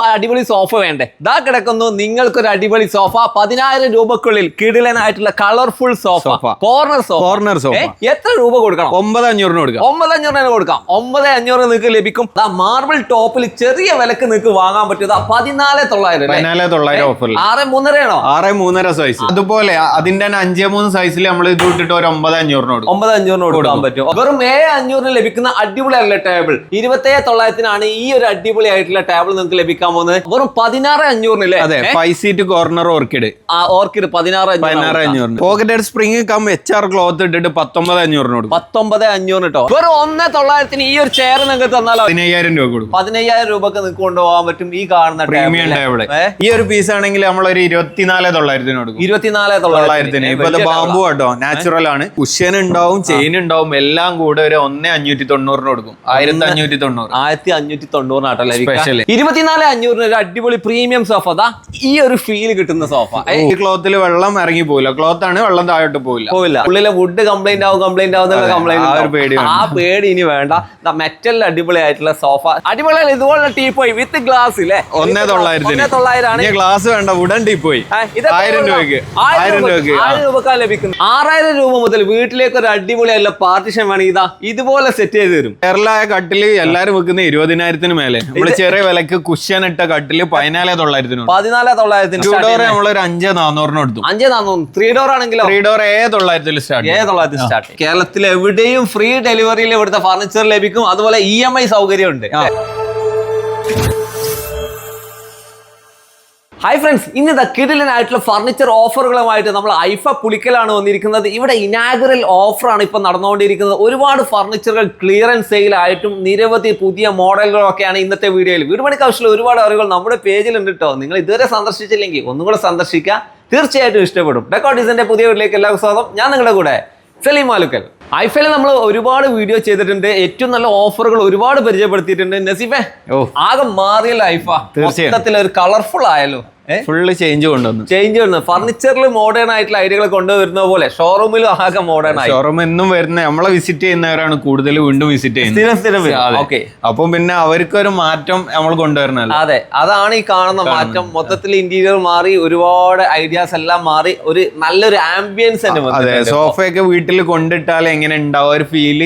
അടിപൊളി സോഫ വേണ്ടേ? ഇതാ കിടക്കുന്നു. നിങ്ങൾക്കൊരു അടിപൊളി സോഫ പതിനായിരം രൂപക്കുള്ളിൽ കിടിലനായിട്ടുള്ള colourful sofa corner sofa. Corner sofa എത്ര രൂപ കൊടുക്കണം? ഒമ്പത് അഞ്ഞൂറിന് കൊടുക്കാം. ഒമ്പത് അഞ്ഞൂറിന് കൊടുക്കാം. ഒമ്പത് അഞ്ഞൂറ് നിങ്ങൾക്ക് ലഭിക്കും. ദാ മാർബിൾ ടോപ്പിൽ ചെറിയ വിലക്ക് നിങ്ങൾക്ക് വാങ്ങാൻ പറ്റും. പതിനാല് തൊള്ളായിരം? പതിനാല് തൊള്ളായിരം ഓഫറിൽ ആറ് മൂന്നരയാണോ ആറ് മൂന്നര സൈസ് അതുപോലെ അതിന്റെ തന്നെ അഞ്ചേ മൂന്ന് സൈസിൽ നമ്മൾ ഇത് ഇട്ടിട്ട് ഒരു ഒമ്പത് അഞ്ഞൂറിന് കൊടുക്കും. ഒമ്പത് അഞ്ഞൂറിന് കൊടുക്കാൻ പറ്റും. വെറും ഏഴ് അഞ്ഞൂറിന് ലഭിക്കുന്ന അടിപൊളി അല്ല ടേബിൾ ഇരുപത്തേഴ് തൊള്ളായിരത്തിനാണ് ഈ ഒരു അടിപൊളി ആയിട്ടുള്ള ടേബിൾ നിങ്ങൾക്ക് ലഭിക്കാൻ പോകുന്നത്? വെറും പതിനാറ് അഞ്ഞൂറിനല്ലേ? അതെ ഫൈവ് സീറ്റ് കോർണർ ഓർക്കിഡ് ആ ഓർക്കിഡ് പതിനാറ് പതിനാറ് അഞ്ഞൂറ് അഞ്ഞൂറിന്. Pocketed spring cum H R cloth ഇട്ടിട്ട് പത്തൊമ്പത് അഞ്ഞൂറിന് കൊടുക്കും. പത്തൊമ്പത് അഞ്ഞൂറിന് കേട്ടോ വെറും ഒന്ന് തൊള്ളായിരത്തിന് ഈ ഒരു ചെയർ നിങ്ങൾക്ക് തന്നാലോ? പതിനയ്യായിരം രൂപ കൊടുക്കും. പതിനയ്യായിരം രൂപക്ക് നിങ്ങൾക്ക് കൊണ്ടുപോകാൻ പറ്റും ഈ കാണുന്ന പ്രീമിയം ടേബിൾ ടേബിൾ ഈ ഒരു പീസ് ആണെങ്കിൽ നമ്മൾ ഒരു ഇരുപത്തിനാല് തൊള്ളായിരത്തിന് കൊടുക്കും. ഇരുപത്തിനാല് തൊള്ളായിരത്തിന്. ഇപ്പൊ ബാമ്പു കേട്ടോ നാച്ചുറൽ ആണ്. കുഷ്യൻ ഉണ്ടാവും ചെയിൻ ഉണ്ടാവും എല്ലാം കൂടെ ഒരു ഒന്നേ അഞ്ഞൂറ്റി തൊണ്ണൂറിന് കൊടുക്കും. ആയിരത്തി അഞ്ഞൂറ്റി തൊണ്ണൂറ്. ആയിരത്തി അഞ്ഞൂറ്റി തൊണ്ണൂറിനാട്ടല്ലേ ഇരുപത്തിനാല് അഞ്ഞൂറിന് ഒരു അടിപൊളി പ്രീമിയം സോഫ അതാ ഈ ഒരു ഫീൽ കിട്ടുന്ന സോഫ ഈ ക്ലോത്തിൽ വെള്ളം ഇറങ്ങി പോവില്ല. ക്ലോത്ത് ആണ് വെള്ളം താഴോട്ട് പോയില്ല പോയില്ല ഉള്ളിലെ വുഡ് കംപ്ലൈന്റ് ആവും കംപ്ലൈന്റ് ആവും കംപ്ലൈന്റ് ആ പേടി ഇനി വേണ്ട. മെറ്റലിൽ അടിപൊളി ആയിട്ടുള്ള സോഫ അടിപൊളിയല്ല ഇതുപോലുള്ള ടീപ്പോയി വിത്ത് ഗ്ലാസ് ഇല്ലേ? ഒന്നേ തൊള്ളായിരത്തിന്. ഒന്നേ തൊള്ളായിരമാണ് ഗ്ലാസ് വേണ്ട ഉടൻ ടീ പോയി. ആ, ഇതെത്ര ആയിരം രൂപക്ക് രൂപയ്ക്ക്. ആയിരം ആയിരം രൂപ- രൂപയ്ക്ക്. ആയിരം രൂപക്കാണ് ലഭിക്കുന്നു ആറായിരം രൂപ മുതൽ വീട്ടിലേക്ക് ഒരു അടിപൊളി അല്ല പാർട്ടിഷൻ വേണമെങ്കിൽ ഇതാ ഇതുപോലെ സെറ്റ് ചെയ്ത് തരും. കേരളായ കട്ടിൽ എല്ലാരും വെക്കുന്ന ഇരുപതിനായിരത്തിന് മേലെ. നമ്മൾ ചെറിയ വിലക്ക് കുഷ്യൻ ഇട്ട കട്ടിൽ പതിനാല് തൊള്ളായിരത്തിന് പതിനാല് തൊള്ളായിരത്തിന് ടു ഡോർ നമ്മളൊരു അഞ്ച് നാന്നൂറിന് എടുത്തു അഞ്ചേ നാന്നൂറ് ത്രീ ഡോർ ആണെങ്കിലും? ത്രീ ഡോർ ഏ തൊള്ളായിരത്തിൽ സ്റ്റാർട്ട് ഏ തൊള്ളായിരത്തി സ്റ്റാർട്ട് കേരളത്തിൽ എവിടെയും ഫ്രീ ഡെലിവറിയിൽ ഇവിടുത്തെ ഫർണിച്ചർ ലഭിക്കും. അതുപോലെ ഇ എം ഐ സൗകര്യം ഉണ്ട് ഹായ് ഫ്രണ്ട്സ് ഇന്ന് ദ കിടിലനായിട്ടുള്ള ഫർണിച്ചർ ഓഫറുകളുമായിട്ട് നമ്മൾ ഐഫ പുളിക്കലാണ് വന്നിരിക്കുന്നത്. ഇവിടെ ഇനാഗുറൽ ഓഫറാണ് ഇപ്പം നടന്നുകൊണ്ടിരിക്കുന്നത്. ഒരുപാട് ഫർണിച്ചറുകൾ ക്ലിയറൻസ് സെയിലായിട്ടും നിരവധി പുതിയ മോഡലുകളൊക്കെയാണ് ഇന്നത്തെ വീഡിയോയിൽ. വീട് കൗശല ഒരുപാട് അറിവുകൾ നമ്മുടെ പേജിലുണ്ട് കേട്ടോ നിങ്ങൾ ഇതുവരെ സന്ദർശിച്ചില്ലെങ്കിൽ ഒന്നും കൂടെ സന്ദർശിക്കുക. തീർച്ചയായിട്ടും ഇഷ്ടപ്പെടും. ഡെക്കോ ഡിസൈന്റെ പുതിയ വീട്ടിലേക്ക് എല്ലാവർക്കും സ്വാഗതം. ഞാൻ നിങ്ങളുടെ കൂടെ സലീം മാലുക്കൽ. ഐഫയിൽ നമ്മൾ ഒരുപാട് വീഡിയോ ചെയ്തിട്ടുണ്ട്. ഏറ്റവും നല്ല ഓഫറുകൾ ഒരുപാട് പരിചയപ്പെടുത്തിയിട്ടുണ്ട്. നസീഫെ ഓ. ആകെ മാറിയല്ലോ ഐഫ. തീർച്ചയായും. ഒരു കളർഫുൾ ആയല്ലോ. ഫുള്ള് ചേഞ്ച് കൊണ്ടുവന്നു. ചേഞ്ച് വന്നു. ഫർണിച്ചറിൽ മോഡേൺ ആയിട്ടുള്ള ഐഡിയകൾ കൊണ്ടുവരുന്ന പോലെ ഷോറൂമിലും ആകെ മോഡേൺ ആയി. ഷോറൂം എന്നും വരുന്ന നമ്മളെ വിസിറ്റ് ചെയ്യുന്നവരാണ് കൂടുതൽ വീണ്ടും വിസിറ്റ് ചെയ്യുന്നത്. അപ്പം പിന്നെ അവർക്ക് ഒരു മാറ്റം നമ്മൾ കൊണ്ടുവരണല്ലോ. അതെ. അതാണ് ഈ കാണുന്ന മാറ്റം. മൊത്തത്തിൽ ഇന്റീരിയർ മാറി ഒരുപാട് ഐഡിയാസ് എല്ലാം മാറി ഒരു നല്ലൊരു ആംബിയൻസ് തന്നെ അതെ. സോഫയൊക്കെ വീട്ടിൽ കൊണ്ടിട്ടാൽ എങ്ങനെ ഉണ്ടാവും? ഒരു ഫീൽ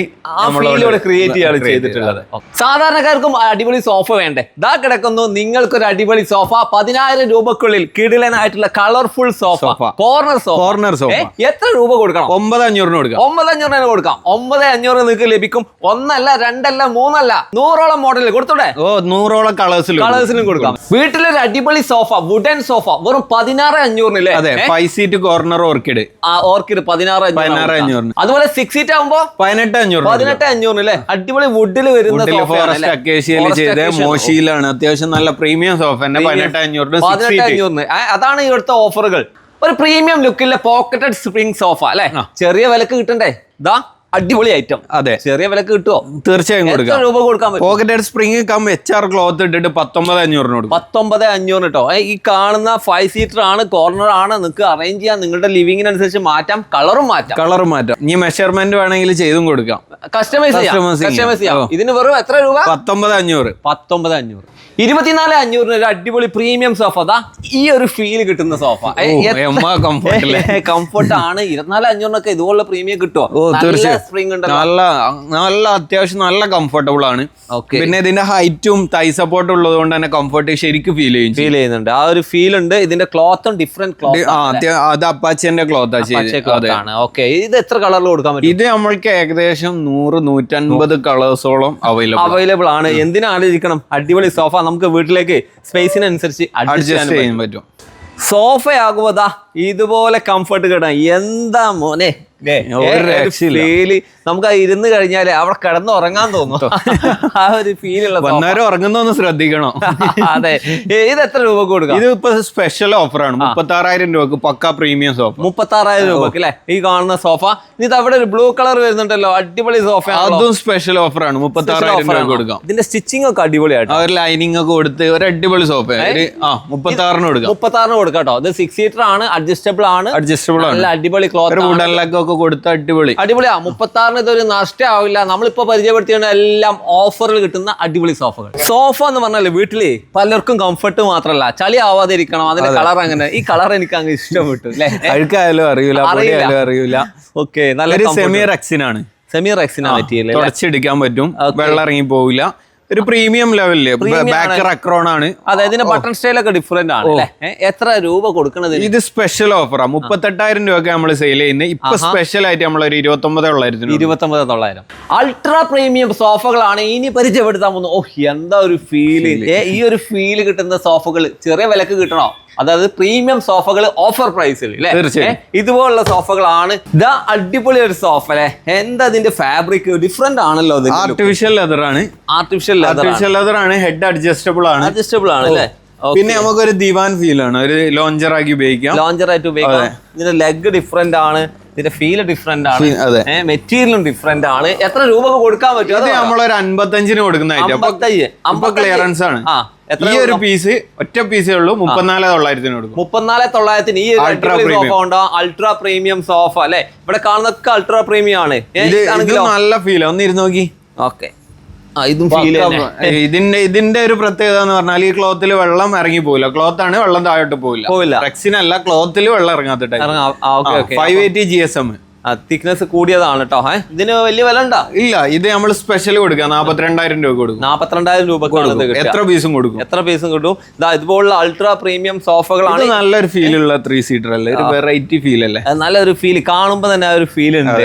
ക്രിയേറ്റ് ചെയ്യാണ് ചെയ്തിട്ടുള്ളത്. സാധാരണക്കാർക്കും അടിപൊളി സോഫ വേണ്ടേ? ഇതാ കിടക്കുന്നു. നിങ്ങൾക്കൊരു അടിപൊളി സോഫ പതിനായിരം രൂപക്കുള്ളിൽ കിടിലനായിട്ടുള്ള colourful sofa corner sofa corner sofa എത്ര രൂപ കൊടുക്കണം? ഒമ്പത് അഞ്ഞൂറിന് കൊടുക്കാം. ഒമ്പത് അഞ്ഞൂറിന് കൊടുക്കാം. ഒമ്പത് അഞ്ഞൂറ് നിങ്ങൾക്ക് ലഭിക്കും. ഒന്നല്ല രണ്ടല്ല മൂന്നല്ല നൂറോളം മോഡലിൽ കൊടുത്തൂടെ? ഓ നൂറോളം കളേഴ്സിൽ കളേഴ്സിലും കൊടുക്കാം. വീട്ടിലൊരു അടിപൊളി സോഫ വുഡൻ സോഫ വെറും പതിനാറ് അഞ്ഞൂറിനല്ലേ അതെ ഫൈവ് സീറ്റ് കോർണർ ഓർക്കിഡ് ആ ഓർക്കിഡ് പതിനാറ് പതിനാറ് അഞ്ഞൂറിന്. അതുപോലെ സിക്സ് സീറ്റ് ആകുമ്പോ പതിനെട്ട് അഞ്ഞൂറ് പതിനെട്ട് അഞ്ഞൂറിന് അല്ലേ അടിപൊളി വുഡിൽ വരുന്ന ഫോറസ്റ്റ് അക്കേഷ്യയിൽ ചെയ്ത് മോശിയിലാണ് അത്യാവശ്യം നല്ല പ്രീമിയം സോഫ തന്നെ പതിനെട്ട് അഞ്ഞൂറിന് അഞ്ഞൂറിന് അതാണ് ഇവിടുത്തെ ഓഫറുകൾ ഒരു പ്രീമിയം ലുക്കിലെ പോക്കറ്റഡ് സ്പ്രിംഗ് സോഫ അല്ലെ? ചെറിയ വിലക്ക് കിട്ടണ്ടേ? ഇതാ. അടിപൊളി ഐറ്റം അതെ. ചെറിയ വിലക്ക് കിട്ടുമോ തീർച്ചയായും കൊടുക്കാം. രൂപ കൊടുക്കാൻ പറ്റും? Spring cum H R cloth ഇട്ടിട്ട് പത്തൊമ്പത് അഞ്ഞൂറിന് കൊടുക്കും. പത്തൊമ്പത് അഞ്ഞൂറ് കേട്ടോ ഈ കാണുന്ന ഫൈവ് സീറ്റർ ആണ് കോർണർ ആണ് നിങ്ങൾക്ക് അറേഞ്ച് ചെയ്യാൻ നിങ്ങളുടെ ലിവിങ്ങിനനുസരിച്ച് മാറ്റാം കളറും മാറ്റാം. കളറും മാറ്റാം. ഇനി മെഷർമെന്റ് വേണമെങ്കിൽ ചെയ്തും കൊടുക്കാം. കസ്റ്റമൈസ് കസ്റ്റമൈസ് ചെയ്യാം. ഇതിന് വെറും എത്ര രൂപ? പത്തൊമ്പത് അഞ്ഞൂറ്. പത്തൊമ്പത് അഞ്ഞൂറ്. ഇരുപത്തിനാല് അഞ്ഞൂറിന് ഒരു അടിപൊളി പ്രീമിയം സോഫ അതാ ഈ ഒരു ഫീൽ കിട്ടുന്ന സോഫ കംഫർട്ട് ആണ്. ഇരുപത്തിനാല് അഞ്ഞൂറിനൊക്കെ ഇതുപോലുള്ള പ്രീമിയം കിട്ടുമോ സ്പ്രിംഗ് ഉണ്ട് നല്ല നല്ല അത്യാവശ്യം നല്ല കംഫർട്ടബിൾ ആണ്. ഓക്കെ പിന്നെ ഇതിന്റെ ഹൈറ്റും തൈ സപ്പോർട്ടും ഉള്ളത് കൊണ്ട് തന്നെ കംഫർട്ട് ശരിക്കും ഫീൽ ചെയ്യും. ഫീൽ ചെയ്യുന്നുണ്ട്. ആ ഒരു ഫീൽ ഉണ്ട്. ഇതിന്റെ ക്ലോത്തും ഡിഫറെന്റ് ക്ലോത്ത് അത് അപ്പാച്ചിന്റെ ക്ലോത്ത് ആണ്. ഓക്കെ ഇത് എത്ര കളറിൽ കൊടുക്കാൻ പറ്റും? ഇത് നമ്മൾക്ക് ഏകദേശം നൂറ് നൂറ്റൻപത് കളേഴ്സോളം അവൈലബിൾ അവൈലബിൾ ആണ്. എന്തിനാ ആലോചിക്കണം അടിപൊളി സോഫ നമുക്ക് വീട്ടിലേക്ക് സ്പേസിനനുസരിച്ച് അഡ്ജസ്റ്റ് ചെയ്യാൻ പറ്റും. സോഫയാകുമതാ ഇതുപോലെ കംഫർട്ട് കിട്ടാം എന്താ മോനെ? ല്ലേ? ഒരു നമുക്ക് അത് ഇരുന്ന് കഴിഞ്ഞാൽ അവിടെ കിടന്ന് ഉറങ്ങാൻ തോന്നും. ആ ഒരു ഫീലുള്ള വന്നവരെ ഉറങ്ങുന്നൊന്ന് ശ്രദ്ധിക്കണം. അതെ. ഇത് എത്ര രൂപ കൊടുക്കാം? ഇത് ഇപ്പൊ സ്പെഷ്യൽ ഓഫറാണ് മുപ്പത്തി ആറായിരം രൂപക്ക് പക്ക പ്രീമിയം സോഫ മുപ്പത്തി ആറായിരം രൂപക്ക് അല്ലെ? ഈ കാണുന്ന സോഫ ഇത് അവിടെ ഒരു ബ്ലൂ കളർ വരുന്നുണ്ടല്ലോ അടിപൊളി സോഫ അതും സ്പെഷ്യൽ ഓഫറാണ് മുപ്പത്തി ആറായിരം രൂപ കൊടുക്കാം. ഇതിന്റെ സ്റ്റിച്ചിങ് ഒക്കെ അടിപൊളിയായിട്ട് ഒരു ലൈനിങ് ഒക്കെ കൊടുത്ത് ഒരു അടിപൊളി സോഫ ആ മുപ്പത്തി ആറിന് കൊടുക്കാം. മുപ്പത്തി ആറിന് കൊടുക്കാം കേട്ടോ. ഇത് സിക്സ് സീറ്റർ ആണ് അഡ്ജസ്റ്റബിൾ ആണ്. അഡ്ജസ്റ്റബിൾ ആണ്. അടിപൊളി ക്ലോത്ത് ഒക്കെ കൊടുത്ത് അടിപൊളി. അടിപൊളിയാ. മുപ്പത്തി കാരണം ഇതൊരു നഷ്ടമാവില്ല. നമ്മളിപ്പോ പരിചയപ്പെടുത്തിയാണ് എല്ലാം ഓഫറിൽ കിട്ടുന്ന അടിപൊളി സോഫകൾ സോഫ എന്ന് പറഞ്ഞാൽ വീട്ടിൽ പലർക്കും കംഫർട്ട് മാത്രമല്ല. ചളി ആവാതെ ഇരിക്കണം അതിന്റെ കളർ അങ്ങനെ. ഈ കളർ എനിക്ക് അങ്ങ് ഇഷ്ടപ്പെട്ടു അല്ലേ അഴുക്കായാലും അറിയൂല അറിയില്ല. പൊടിയായാലും അറിയൂല. ഓക്കെ നല്ല സെമിയർ സെമി റെക്സിനാണ് സെമി റെക്സിന പറ്റിയില്ലേ തുടച്ചെടുക്കാൻ പറ്റും. വെള്ളം ഇറങ്ങി പോവില്ല. ഒരു പ്രീമിയം ലെവലിൽ ബാക്കർ അക്രോൺ ആണ്. ഇതിന്റെ ബട്ടൺ സ്റ്റൈൽ ഒക്കെ ഡിഫറെന്റ് ആണ് എത്ര രൂപ കൊടുക്കണത് ഇത് സ്പെഷ്യൽ ഓഫറാണ് മുപ്പത്തെട്ടായിരം രൂപ നമ്മൾ സെയിൽ ചെയ്യുന്നത് ഇപ്പൊ സ്പെഷ്യൽ ആയിട്ട് നമ്മൾ ഒരു ഇരുപത്തൊമ്പത് ഉള്ളായിരുന്നു ഇരുപത്തൊമ്പത് തൊള്ളായിരം അൾട്രാ പ്രീമിയം സോഫകളാണ് ഇനി പരിചയപ്പെടുത്താൻ പോകുന്നത്. ഓഹ് എന്താ ഒരു ഫീൽ ഈ ഒരു ഫീൽ കിട്ടുന്ന സോഫകൾ ചെറിയ വിലക്ക് കിട്ടണോ? അതായത് പ്രീമിയം സോഫകൾ ഓഫർ പ്രൈസിൽ അല്ലേ ഇതുപോലുള്ള സോഫകളാണ് ദ അടിപൊളി ഒരു സോഫ അല്ലേ എന്താ ഇതിന്റെ ഫാബ്രിക് ഡിഫറെന്റ് ആണല്ലോ ആർട്ടിഫിഷ്യൽ ലെതർ ആണ്. ആർട്ടിഫിഷ്യൽ ആർട്ടിഫിഷ്യൽ ലെതർ ആണ്. ഹെഡ് അഡ്ജസ്റ്റബിൾ ആണ്. അഡ്ജസ്റ്റബിൾ ആണ് അല്ലേ പിന്നെ നമുക്കൊരു ദിവാൻ ഫീൽ ആണ്. ഒരു ലോഞ്ചർ ആക്കി ഉപയോഗിക്കാം. ലോഞ്ചർ ആയിട്ട് ഉപയോഗിക്കാം. ഇതിന്റെ ലെഗ് ഡിഫറെന്റ് ആണ്. ഇതിന്റെ ഫീൽ ഡിഫറെന്റ് ആണ്. മെറ്റീരിയലും ഡിഫറെന്റ് ആണ്. എത്ര രൂപ കൊടുക്കാൻ പറ്റും? അത് നമ്മളൊരു കൊടുക്കുന്ന. ക്ലിയറൻസ് ആണ്. ഈ ഒരു പീസ് ഒറ്റ പീസേ ഉള്ളൂ. മുപ്പത്തിനാല് തൊള്ളായിരത്തിന് കൊടുക്കും. മുപ്പത്തിനാല് തൊള്ളായിരത്തിന് ഈ സോഫ ഉണ്ടോ? അൾട്രാ പ്രീമിയം സോഫ അല്ലെ? ഇവിടെ കാണുന്നൊക്കെ അൾട്രാ പ്രീമിയം ആണ്. നല്ല ഫീൽ ഒന്ന് ഇരുന്ന് നോക്കി. ഓക്കെ ഇതും ഫീൽ ഇതിന്റെ ഇതിന്റെ ഒരു പ്രത്യേകത എന്ന് പറഞ്ഞാൽ ഈ ക്ലോത്തിൽ വെള്ളം ഇറങ്ങി പോവില്ല. ക്ലോത്ത് ആണ് വെള്ളം താഴോട്ട് പോവില്ല. പോവില്ല. റെക്സിനല്ല ക്ലോത്തിൽ വെള്ളം ഇറങ്ങാത്ത five eighty G S M thickness കൂടിയതാണ് കേട്ടോ ഇതിന് വലിയ വില ഉണ്ടോ? ഇല്ല ഇത് നമ്മൾ സ്പെഷ്യൽ കൊടുക്കുക നാപ്പത്തിരണ്ടായിരം രൂപ കൊടുക്കും. നാപ്പത്തിരണ്ടായിരം രൂപ എത്ര പീസും കൊടുക്കും. എത്ര പീസും കിട്ടും? ഇതാ ഇതുപോലുള്ള അൾട്രാ പ്രീമിയം സോഫകളാണ് നല്ലൊരു ഫീൽ ഉള്ള ത്രീ സീറ്റർ അല്ലേ? ഒരു വെറൈറ്റി ഫീൽ അല്ലേ? നല്ലൊരു ഫീൽ കാണുമ്പോൾ തന്നെ ആ ഒരു ഫീൽ ഉണ്ട്.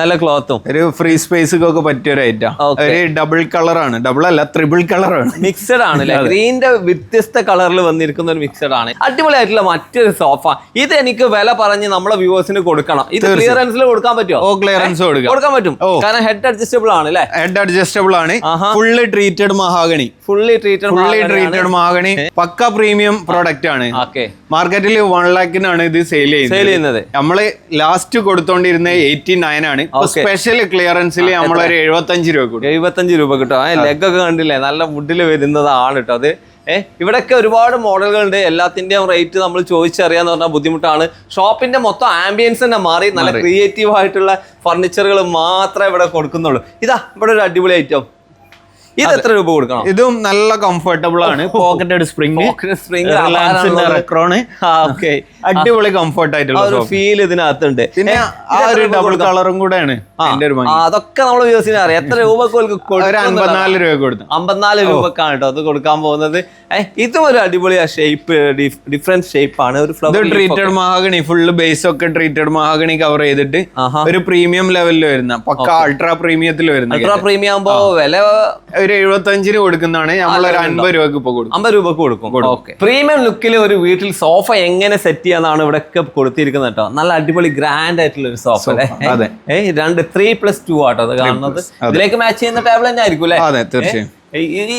നല്ല ക്ലോത്തും ഒരു ഫ്രീ സ്പേസ് ഒക്കെ പറ്റിയ ഒരു ഐറ്റം ഒരു ഡബിൾ കളർ ആണ്. ഡബിൾ അല്ല ത്രിബിൾ കളർ ആണ്. മിക്സഡ് ആണ് ഗ്രീനിന്റെ വ്യത്യസ്ത കളറിൽ വന്നിരിക്കുന്ന ഒരു മിക്സഡ് ആണ്. അടിപൊളിയായിട്ടുള്ള മറ്റൊരു സോഫ ഇത് എനിക്ക് വില പറഞ്ഞ് നമ്മളെ വ്യൂവേഴ്സിന് കൊടുക്കണം. ഇത് ക്ലിയറൻസിൽ കൊടുക്കാൻ പറ്റുമോ ഓ ക്ലിയറൻസ് കൊടുക്കാം. കൊടുക്കാൻ പറ്റും. കാരണം ഹെഡ് അഡ്ജസ്റ്റബിൾ ആണ് അല്ലേ? ഹെഡ് അഡ്ജസ്റ്റബിൾ ആണ്. Fully treated mahogany fully treated fully treated mahogany പക്ക പ്രീമിയം പ്രോഡക്റ്റ് ആണ്. ഓക്കെ മാർക്കറ്റിൽ വൺ ലാക്കിനാണ് ഇത് സെയിൽ ചെയ്യുന്നത്. സെയിൽ ചെയ്യുന്നത്. നമ്മൾ നമ്മൾ ലാസ്റ്റ് കൊടുത്തോണ്ടിരുന്ന എയ്റ്റി നയൻ ആണ് സ്പെഷ്യൽ ക്ലിയറൻസിൽ നമ്മളൊരു എഴുപത്തഞ്ച് രൂപ കൊടുക്കും. എഴുപത്തഞ്ച് രൂപ കിട്ടും. ലെഗ് ഒക്കെ കണ്ടില്ലേ? നല്ല വുഡിൽ വരുന്നതാണ് കേട്ടോ അത് ഏഹ് ഇവിടെയൊക്കെ ഒരുപാട് മോഡലുകളുണ്ട്. എല്ലാത്തിന്റെയും റേറ്റ് നമ്മൾ ചോദിച്ചറിയാന്ന് പറഞ്ഞാൽ ബുദ്ധിമുട്ടാണ്. ഷോപ്പിന്റെ മൊത്തം ആംബിയൻസ് തന്നെ മാറി. നല്ല ക്രിയേറ്റീവ് ആയിട്ടുള്ള ഫർണിച്ചറുകൾ മാത്രമേ ഇവിടെ കൊടുക്കുന്നുള്ളൂ. ഇതാ ഇവിടെ ഒരു അടിപൊളി ഐറ്റം ഇത് എത്ര രൂപ കൊടുക്കണം? ഇതും നല്ല കംഫർട്ടബിൾ ആണ്. Pocketed spring spring Recron okay അടിപൊളി കംഫർട്ട് ആയിട്ടുള്ള ഒരു ഫീൽ ഇതിനകത്തുണ്ട്. പിന്നെ ആ ഒരു ഡബിൾ കളറും കൂടെയാണ് അതൊക്കെ നമ്മൾ വ്യൂസിനെ അറിയാം. എത്ര രൂപക്ക് അമ്പത്തിനാല് ഒരു കൊടുക്കും അൻപത്തിനാല് രൂപ കൊടുത്തു. അമ്പത്തിനാല് രൂപക്കാണ് കേട്ടോ അത് കൊടുക്കാൻ പോകുന്നത്. ഇതും ഒരു അടിപൊളി ഷേപ്പ് ഡിഫറെന്റ് ഷേപ്പ് ആണ്. ഒരു flower treated mahogany full base ഒക്കെ ട്രീറ്റഡ് മഹാഗണി കവർ ചെയ്തിട്ട് ഒരു പ്രീമിയം ലെവലിൽ വരുന്ന പക്ക അൾട്രാ പ്രീമിയത്തിൽ വരുന്ന അൾട്രാ പ്രീമിയം ആകുമ്പോ വില ഒരു എഴുപത്തഞ്ചിന് കൊടുക്കുന്നതാണ്. നമ്മൾ ഒരു അൻപത് രൂപക്ക് ഇപ്പൊ കൊടുക്കും. അമ്പത് രൂപക്ക് കൊടുക്കും. ഓക്കെ. പ്രീമിയം ലുക്കിൽ ഒരു വീട്ടിൽ സോഫ എങ്ങനെ സെറ്റ് ചെയ്യാന്നാണ് ഇവിടെ ഒക്കെ കൊടുത്തിരിക്കുന്നത് കേട്ടോ. നല്ല അടിപൊളി ഗ്രാൻഡ് ആയിട്ടുള്ള ഒരു സോഫ അല്ലേ? അതെ. രണ്ട് ത്രീ പ്ലസ് ടു ആട്ടോ അത് കാണുന്നത്. ഇതിലേക്ക് മാച്ച് ചെയ്യുന്ന ടേബിൾ തന്നെ ആയിരിക്കും അല്ലേ? അതെ തീർച്ചയായും.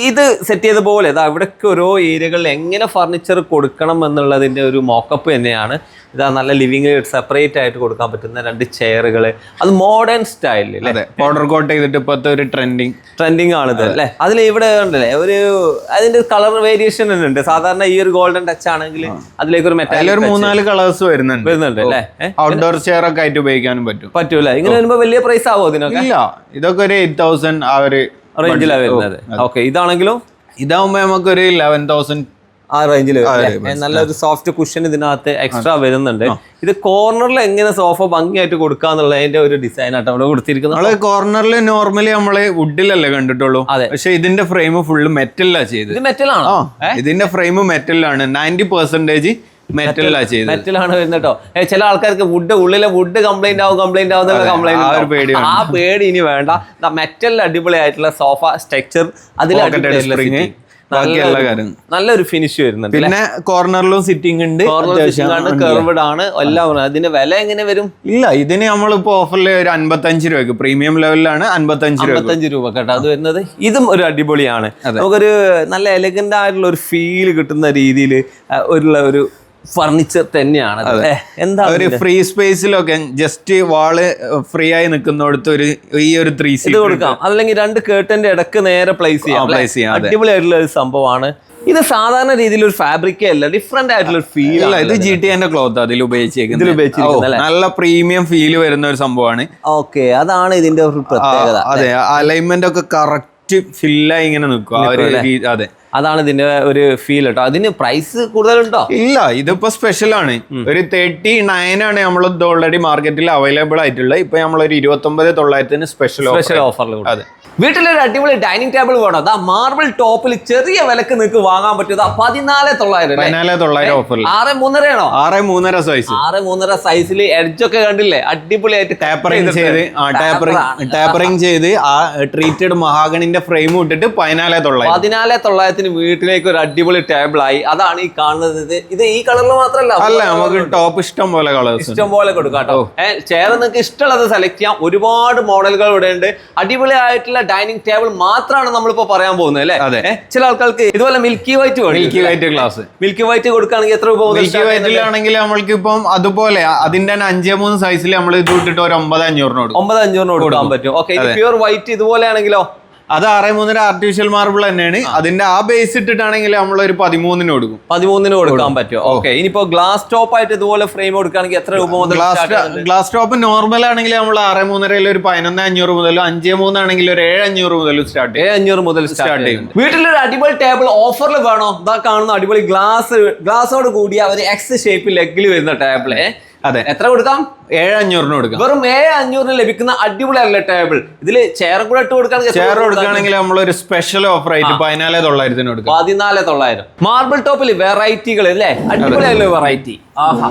ഇത് സെറ്റ് ചെയ്ത പോലെ ഇതാ ഇവിടെയൊക്കെ ഓരോ ഏരിയകളിൽ എങ്ങനെ ഫർണിച്ചർ കൊടുക്കണം എന്നുള്ളതിന്റെ ഒരു മോക്കപ്പ് തന്നെയാണ്. ഇതാ നല്ല ലിവിങ് സെപ്പറേറ്റ് ആയിട്ട് കൊടുക്കാൻ പറ്റുന്ന രണ്ട് ചെയറുകൾ അത് മോഡേൺ സ്റ്റൈലിൽ പൗഡർ കോട്ട് ചെയ്തിട്ട് ഇപ്പോഴത്തെ ഒരു ട്രെൻഡിങ് ട്രെൻഡിങ് ആണിത് അല്ലേ അതിൽ ഇവിടെ ഉണ്ടല്ലേ ഒരു അതിന്റെ കളർ വേരിയേഷൻ തന്നെ ഉണ്ട്. സാധാരണ ഈ ഒരു ഗോൾഡൻ ടച്ച് ആണെങ്കിൽ അതിലേക്ക് ഒരു മെറ്റാലിക് ഒരു മൂന്നാൽ കളേഴ്സ് വരുന്നുണ്ട്. വരുന്നുണ്ട് അല്ലേ ഔട്ട്ഡോർ ചെയർ ഒക്കെ ആയിട്ട് ഉപയോഗിക്കാനും പറ്റും. പറ്റൂല. ഇങ്ങനെ വരുമ്പോൾ വലിയ പ്രൈസ് ആവുമോ ഇതിനൊക്കെ ഇല്ല. ഇതൊക്കെ ഒരു എയ്റ്റ് തൗസൻഡ് ആ ഒരു റേഞ്ചിലാണ് വരുന്നത്. ഓക്കെ ഇതാണെങ്കിലും ഇതാവുമ്പോ നമുക്കൊരു ലെവൻ തൗസൻഡ് ആ റേഞ്ചിൽ നല്ലൊരു സോഫ്റ്റ് കുഷൻ ഇതിനകത്ത് എക്സ്ട്രാ വരുന്നുണ്ട്. ഇത് കോർണറിൽ എങ്ങനെ സോഫ ഭംഗിയായിട്ട് കൊടുക്കാന്നുള്ളതിന്റെ ഒരു ഡിസൈൻ ആട്ടോ ഇവിടെ കൊടുത്തിരിക്കുന്നത്. നമ്മൾ കോർണറിൽ നോർമലി നമ്മൾ വുഡിലല്ലേ കണ്ടിട്ടുള്ളൂ. അതെ. പക്ഷെ ഇതിന്റെ ഫ്രെയിം ഫുള്ള് മെറ്റലാണ് ചെയ്ത് ഇത് മെറ്റൽ ഇതിന്റെ ഫ്രെയിം മെറ്റലാണ് നയന്റി പെർസെന്റേജ് ആണ് വരുന്നത് കേട്ടോ. ചില ആൾക്കാർക്ക് വുഡ് ഉള്ളിലെ വുഡ് കംപ്ലൈന്റ് ആവും കംപ്ലൈന്റ് ആവും എന്നുള്ള കംപ്ലൈന്റ് ആ പേടി ഇനി വേണ്ട. മെറ്റലിൽ അടിപൊളി ആയിട്ടുള്ള സോഫ സ്ട്രക്ചർ അതിൽ നല്ലൊരു ഫിനിഷ് വരുന്നുണ്ട് പിന്നെ കോർണറിലും സിറ്റിംഗ് ഉണ്ട്. കർവ്ഡ് ആണ് എല്ലാം. അതിന്റെ വില എങ്ങനെ വരും? ഇല്ല ഇതിന് നമ്മളിപ്പോ ഓഫറിൽ ഒരു അൻപത്തഞ്ച് രൂപക്ക് പ്രീമിയം ലെവലിലാണ് അൻപത്തഞ്ച് അൻപത്തഞ്ച് രൂപ കേട്ടോ. അത് വരുന്നത് ഇതും ഒരു അടിപൊളിയാണ്. നമുക്കൊരു നല്ല എലഗന്റ് ആയിട്ടുള്ള ഒരു ഫീൽ കിട്ടുന്ന രീതിയിൽ ഒരു ഫർണിച്ചർ തന്നെയാണ്. എന്താ ഒരു ഫ്രീ സ്പേസിലൊക്കെ ജസ്റ്റ് വാൾ ഫ്രീ ആയി നിൽക്കുന്നിടത്ത് ഒരു ഈ ഒരു ത്രീ ഇത് കൊടുക്കാം. അതല്ലെങ്കിൽ രണ്ട് കേട്ടന്റെ ഇടയ്ക്ക് നേരെ പ്ലേസ് ചെയ്യാം പ്ലേസ് ചെയ്യാം. അടിപൊളിയായിട്ടുള്ള ഒരു സംഭവമാണ്. ഇത് സാധാരണ രീതിയിൽ ഒരു ഫാബ്രിക് അല്ല ഡിഫറെന്റ് ആയിട്ടുള്ള ഒരു ഫീൽ അല്ല ഇത് ജി ടി എന്റെ ക്ലോത്ത് അതിൽ ഉപയോഗിച്ചേക്കുന്നത്? നല്ല പ്രീമിയം ഫീൽ വരുന്ന ഒരു സംഭവമാണ്. ഓക്കെ അതാണ് ഇതിന്റെ ഒരു പ്രത്യേകത അതെ അലൈൻമെന്റ് ഒക്കെ കറക്റ്റ് ഫില്ലായി ഇങ്ങനെ നിൽക്കും. അതെ. അതാണ് ഇതിന്റെ ഒരു ഫീൽ കേട്ടോ അതിന് പ്രൈസ് കൂടുതലുണ്ടോ? ഇല്ല ഇതിപ്പോ സ്പെഷ്യൽ ആണ്. ഒരു തേർട്ടി നയൻ ആണ് നമ്മൾ ഇത് ഓൾറെഡി മാർക്കറ്റിൽ അവൈലബിൾ ആയിട്ടുള്ളത്. ഇപ്പൊ നമ്മളൊരു ഇരുപത്തി ഒമ്പത് തൊള്ളായിരത്തിന് സ്പെഷ്യൽ സ്പെഷ്യൽ ഓഫറിൽ അതെ. വീട്ടിലൊരു അടിപൊളി ഡൈനിങ് ടേബിൾ വേണം. അതാ മാർബിൾ ടോപ്പിൽ ചെറിയ വിലക്ക് നിങ്ങൾക്ക് വാങ്ങാൻ പറ്റും. പതിനാല് തൊള്ളായിരം? പതിനാല് തൊള്ളായിരം ഓഫറിൽ ആറ് മൂന്നരയാണോ ആറ് മൂന്നര സൈസ് ആറ് മൂന്നര സൈസിൽ എഡ്ജൊക്കെ കണ്ടില്ലേ? അടിപൊളിയായിട്ട് ടേപ്പറിംഗ് ചെയ്ത് ടാപ്പറിങ് ചെയ്ത് ആ ട്രീറ്റഡ് മഹാഗണിന്റെ ഫ്രെയിം ഇട്ടിട്ട് പതിനാല് തൊള്ളായിരം. പതിനാല് തൊള്ളായിരത്തിന് വീട്ടിലേക്ക് ഒരു അടിപൊളി ടേബിൾ ആയി. അതാണ് ഈ കാണുന്നത്. ഇത് ഈ കളറിൽ മാത്രമല്ല അല്ല നമുക്ക് ടോപ്പ് ഇഷ്ടം പോലെ കളേഴ്സ് ഇഷ്ടം പോലെ കൊടുക്കാം കേട്ടോ. ചേർന്ന് ചെയർ നിങ്ങൾക്ക് ഇഷ്ടമുള്ളത് സെലക്ട് ചെയ്യാം. ഒരുപാട് മോഡലുകൾ ഇവിടെ ഉണ്ട്. അടിപൊളിയായിട്ടുള്ള ഡൈനിങ് ടേബിൾ മാത്രമാണ് നമ്മളിപ്പോ പറയാൻ പോകുന്നത് അല്ലേ? അതെ. ചില ആൾക്കാർക്ക് ഇതുപോലെ milky white milky white glass. Milky white കൊടുക്കുകയാണെങ്കിൽ എത്ര രൂപ മിൽക്കി? വൈറ്റിലാണെങ്കിൽ നമ്മൾക്ക് ഇപ്പം അതുപോലെ അതിന്റെ തന്നെ അഞ്ചേ മൂന്ന് സൈസിൽ നമ്മൾ ഇത് വിട്ടിട്ട് ഒരു ഒമ്പത് അഞ്ഞൂറിനോട് ഒമ്പത് അഞ്ഞൂറിനോട് കൊടുക്കാൻ പറ്റും. ഓക്കെ പ്യൂർ വൈറ്റ് ഇതുപോലെയാണെങ്കിലോ അത് ആറേ മൂന്നര ആർട്ടിഫിഷ്യൽ മാർബിൾ തന്നെയാണ് അതിന്റെ ആ ബേസ് ഇട്ടിട്ടാണെങ്കിൽ നമ്മൾ ഒരു പതിമൂന്നിന് കൊടുക്കും. പതിമൂന്നിന് കൊടുക്കാൻ പറ്റും. ഓക്കെ ഇനിയിപ്പോ ഗ്ലാസ് ടോപ്പ് ആയിട്ട് ഇതുപോലെ ഫ്രെയിം കൊടുക്കുകയാണെങ്കിൽ എത്ര രൂപ മുതൽ ഗ്ലാസ് ടോപ്പ് നോർമൽ ആണെങ്കിൽ നമ്മൾ ആറേ മൂന്നരയിൽ ഒരു പതിനൊന്ന് അഞ്ഞൂറ് മുതലും അഞ്ചേ മൂന്നാണെങ്കിൽ ഒരു ഏഴ് അഞ്ഞൂറ് മുതൽ സ്റ്റാർട്ട് ഏഴ് അഞ്ഞൂറ് മുതൽ സ്റ്റാർട്ട് ചെയ്യും. വീട്ടിലൊരു അടിപൊളി ടേബിൾ ഓഫറിൽ വേണോ? ഇതാ കാണുന്ന അടിപൊളി ഗ്ലാസ് ഗ്ലാസോട് കൂടിയ ഒരു എക്സ് ഷേപ്പിൽ ലെഗിൽ വരുന്ന ടേബിൾ അതെ. എത്ര കൊടുക്കാം? ഏഴ് അഞ്ഞൂറിന് കൊടുക്കാം. വെറും ഏഴ് അഞ്ഞൂറിന് ലഭിക്കുന്ന അടിപൊളി അല്ല ടേബിൾ ഇതിൽ ചെയർ കൂടെ ഇട്ട് കൊടുക്കുകയാണെങ്കിൽ എത്ര ചെയർ കൊടുക്കുകയാണെങ്കിൽ നമ്മൾ ഒരു സ്പെഷ്യൽ ഓഫർ ആയിട്ട് പതിനാല് തൊള്ളായിരത്തിന് കൊടുക്കാം. പതിനാല് തൊള്ളായിരം. മാർബിൾ ടോപ്പിൽ വെറൈറ്റികൾ അല്ലേ? അടിപൊളി അല്ലേ വെറൈറ്റി ആഹാ.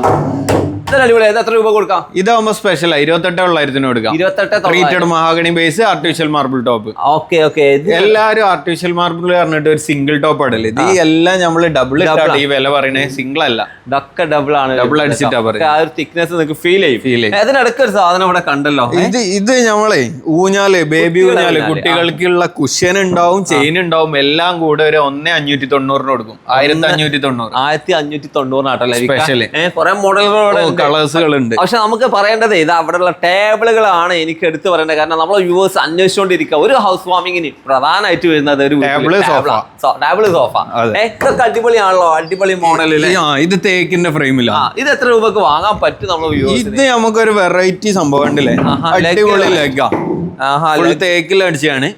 എത്ര രൂപ കൊടുക്കാം? ഇതാവുമ്പോ സ്പെഷ്യൽ തൊള്ളായിരത്തി തൊള്ളായിരത്തിന് കൊടുക്കാം. ഇരുപത്തെട്ട് mahogany base artificial marble top okay okay എല്ലാരും ആർട്ടിഫിഷ്യൽ മാർബിൾ പറഞ്ഞിട്ട് ഒരു സിംഗിൾ ടോപ്പ് ഇടൽ ഇത് എല്ലാം നമ്മൾ ഡബിൾ ഈ വില പറയുന്നത് സിംഗിൾ അല്ല. ഡക്ക ഡബിൾ ആണ്. ഡബിൾ അടിച്ചിട്ടാ. ആ ഒരു തിക്നെസ് നിങ്ങൾക്ക് ഫീൽ ചെയ്യും. ഫീൽ ചെയ്യും. അതിനിടയ്ക്ക് ഒരു സാധനം ഇവിടെ കണ്ടല്ലോ. ഇത് ഇത് നമ്മളെ ഊഞ്ഞാൽ ബേബി ഊഞ്ഞാൽ കുട്ടികൾക്കുള്ള കുഷ്യൻ ഉണ്ടാവും ചെയിൻ ഉണ്ടാവും എല്ലാം കൂടെ ഒരു ഒന്നേ അഞ്ഞൂറ്റി തൊണ്ണൂറിന് കൊടുക്കും. ആയിരത്തി അഞ്ഞൂറ്റി തൊണ്ണൂറ്. ആയിരത്തി അഞ്ഞൂറ്റി തൊണ്ണൂറിനാട്ടല്ലേ സ്പെഷ്യൽ കുറെ മോഡലുകളോടെ കളേഴ്സുകൾ ഉണ്ട് പക്ഷെ നമുക്ക് പറയേണ്ടത് ഇത് അവിടെയുള്ള ടേബിളുകളാണ് എനിക്ക് എടുത്തു പറയേണ്ടത്. കാരണം നമ്മളെ വ്യൂവേഴ്സ് അന്വേഷിച്ചുകൊണ്ടിരിക്കുക. ഒരു ഹൗസ് വാമിങ്ങിന് പ്രധാനമായിട്ട് വരുന്നത് ഒരു. Table sofa. ഇതൊക്കെ അടിപൊളിയാണല്ലോ. അടിപൊളി മോഡലിൽ ഇത് തേക്കിന്റെ ഫ്രെയിമിലാണ് ഇത് എത്ര രൂപക്ക് വാങ്ങാൻ പറ്റും നമ്മളെ ഇത് നമുക്ക് ഒരു വെറൈറ്റി സംഭവം ഉണ്ടല്ലേ? അടിപൊളി. ലെഗാ തേക്കിൽ അടിച്ചാണ്.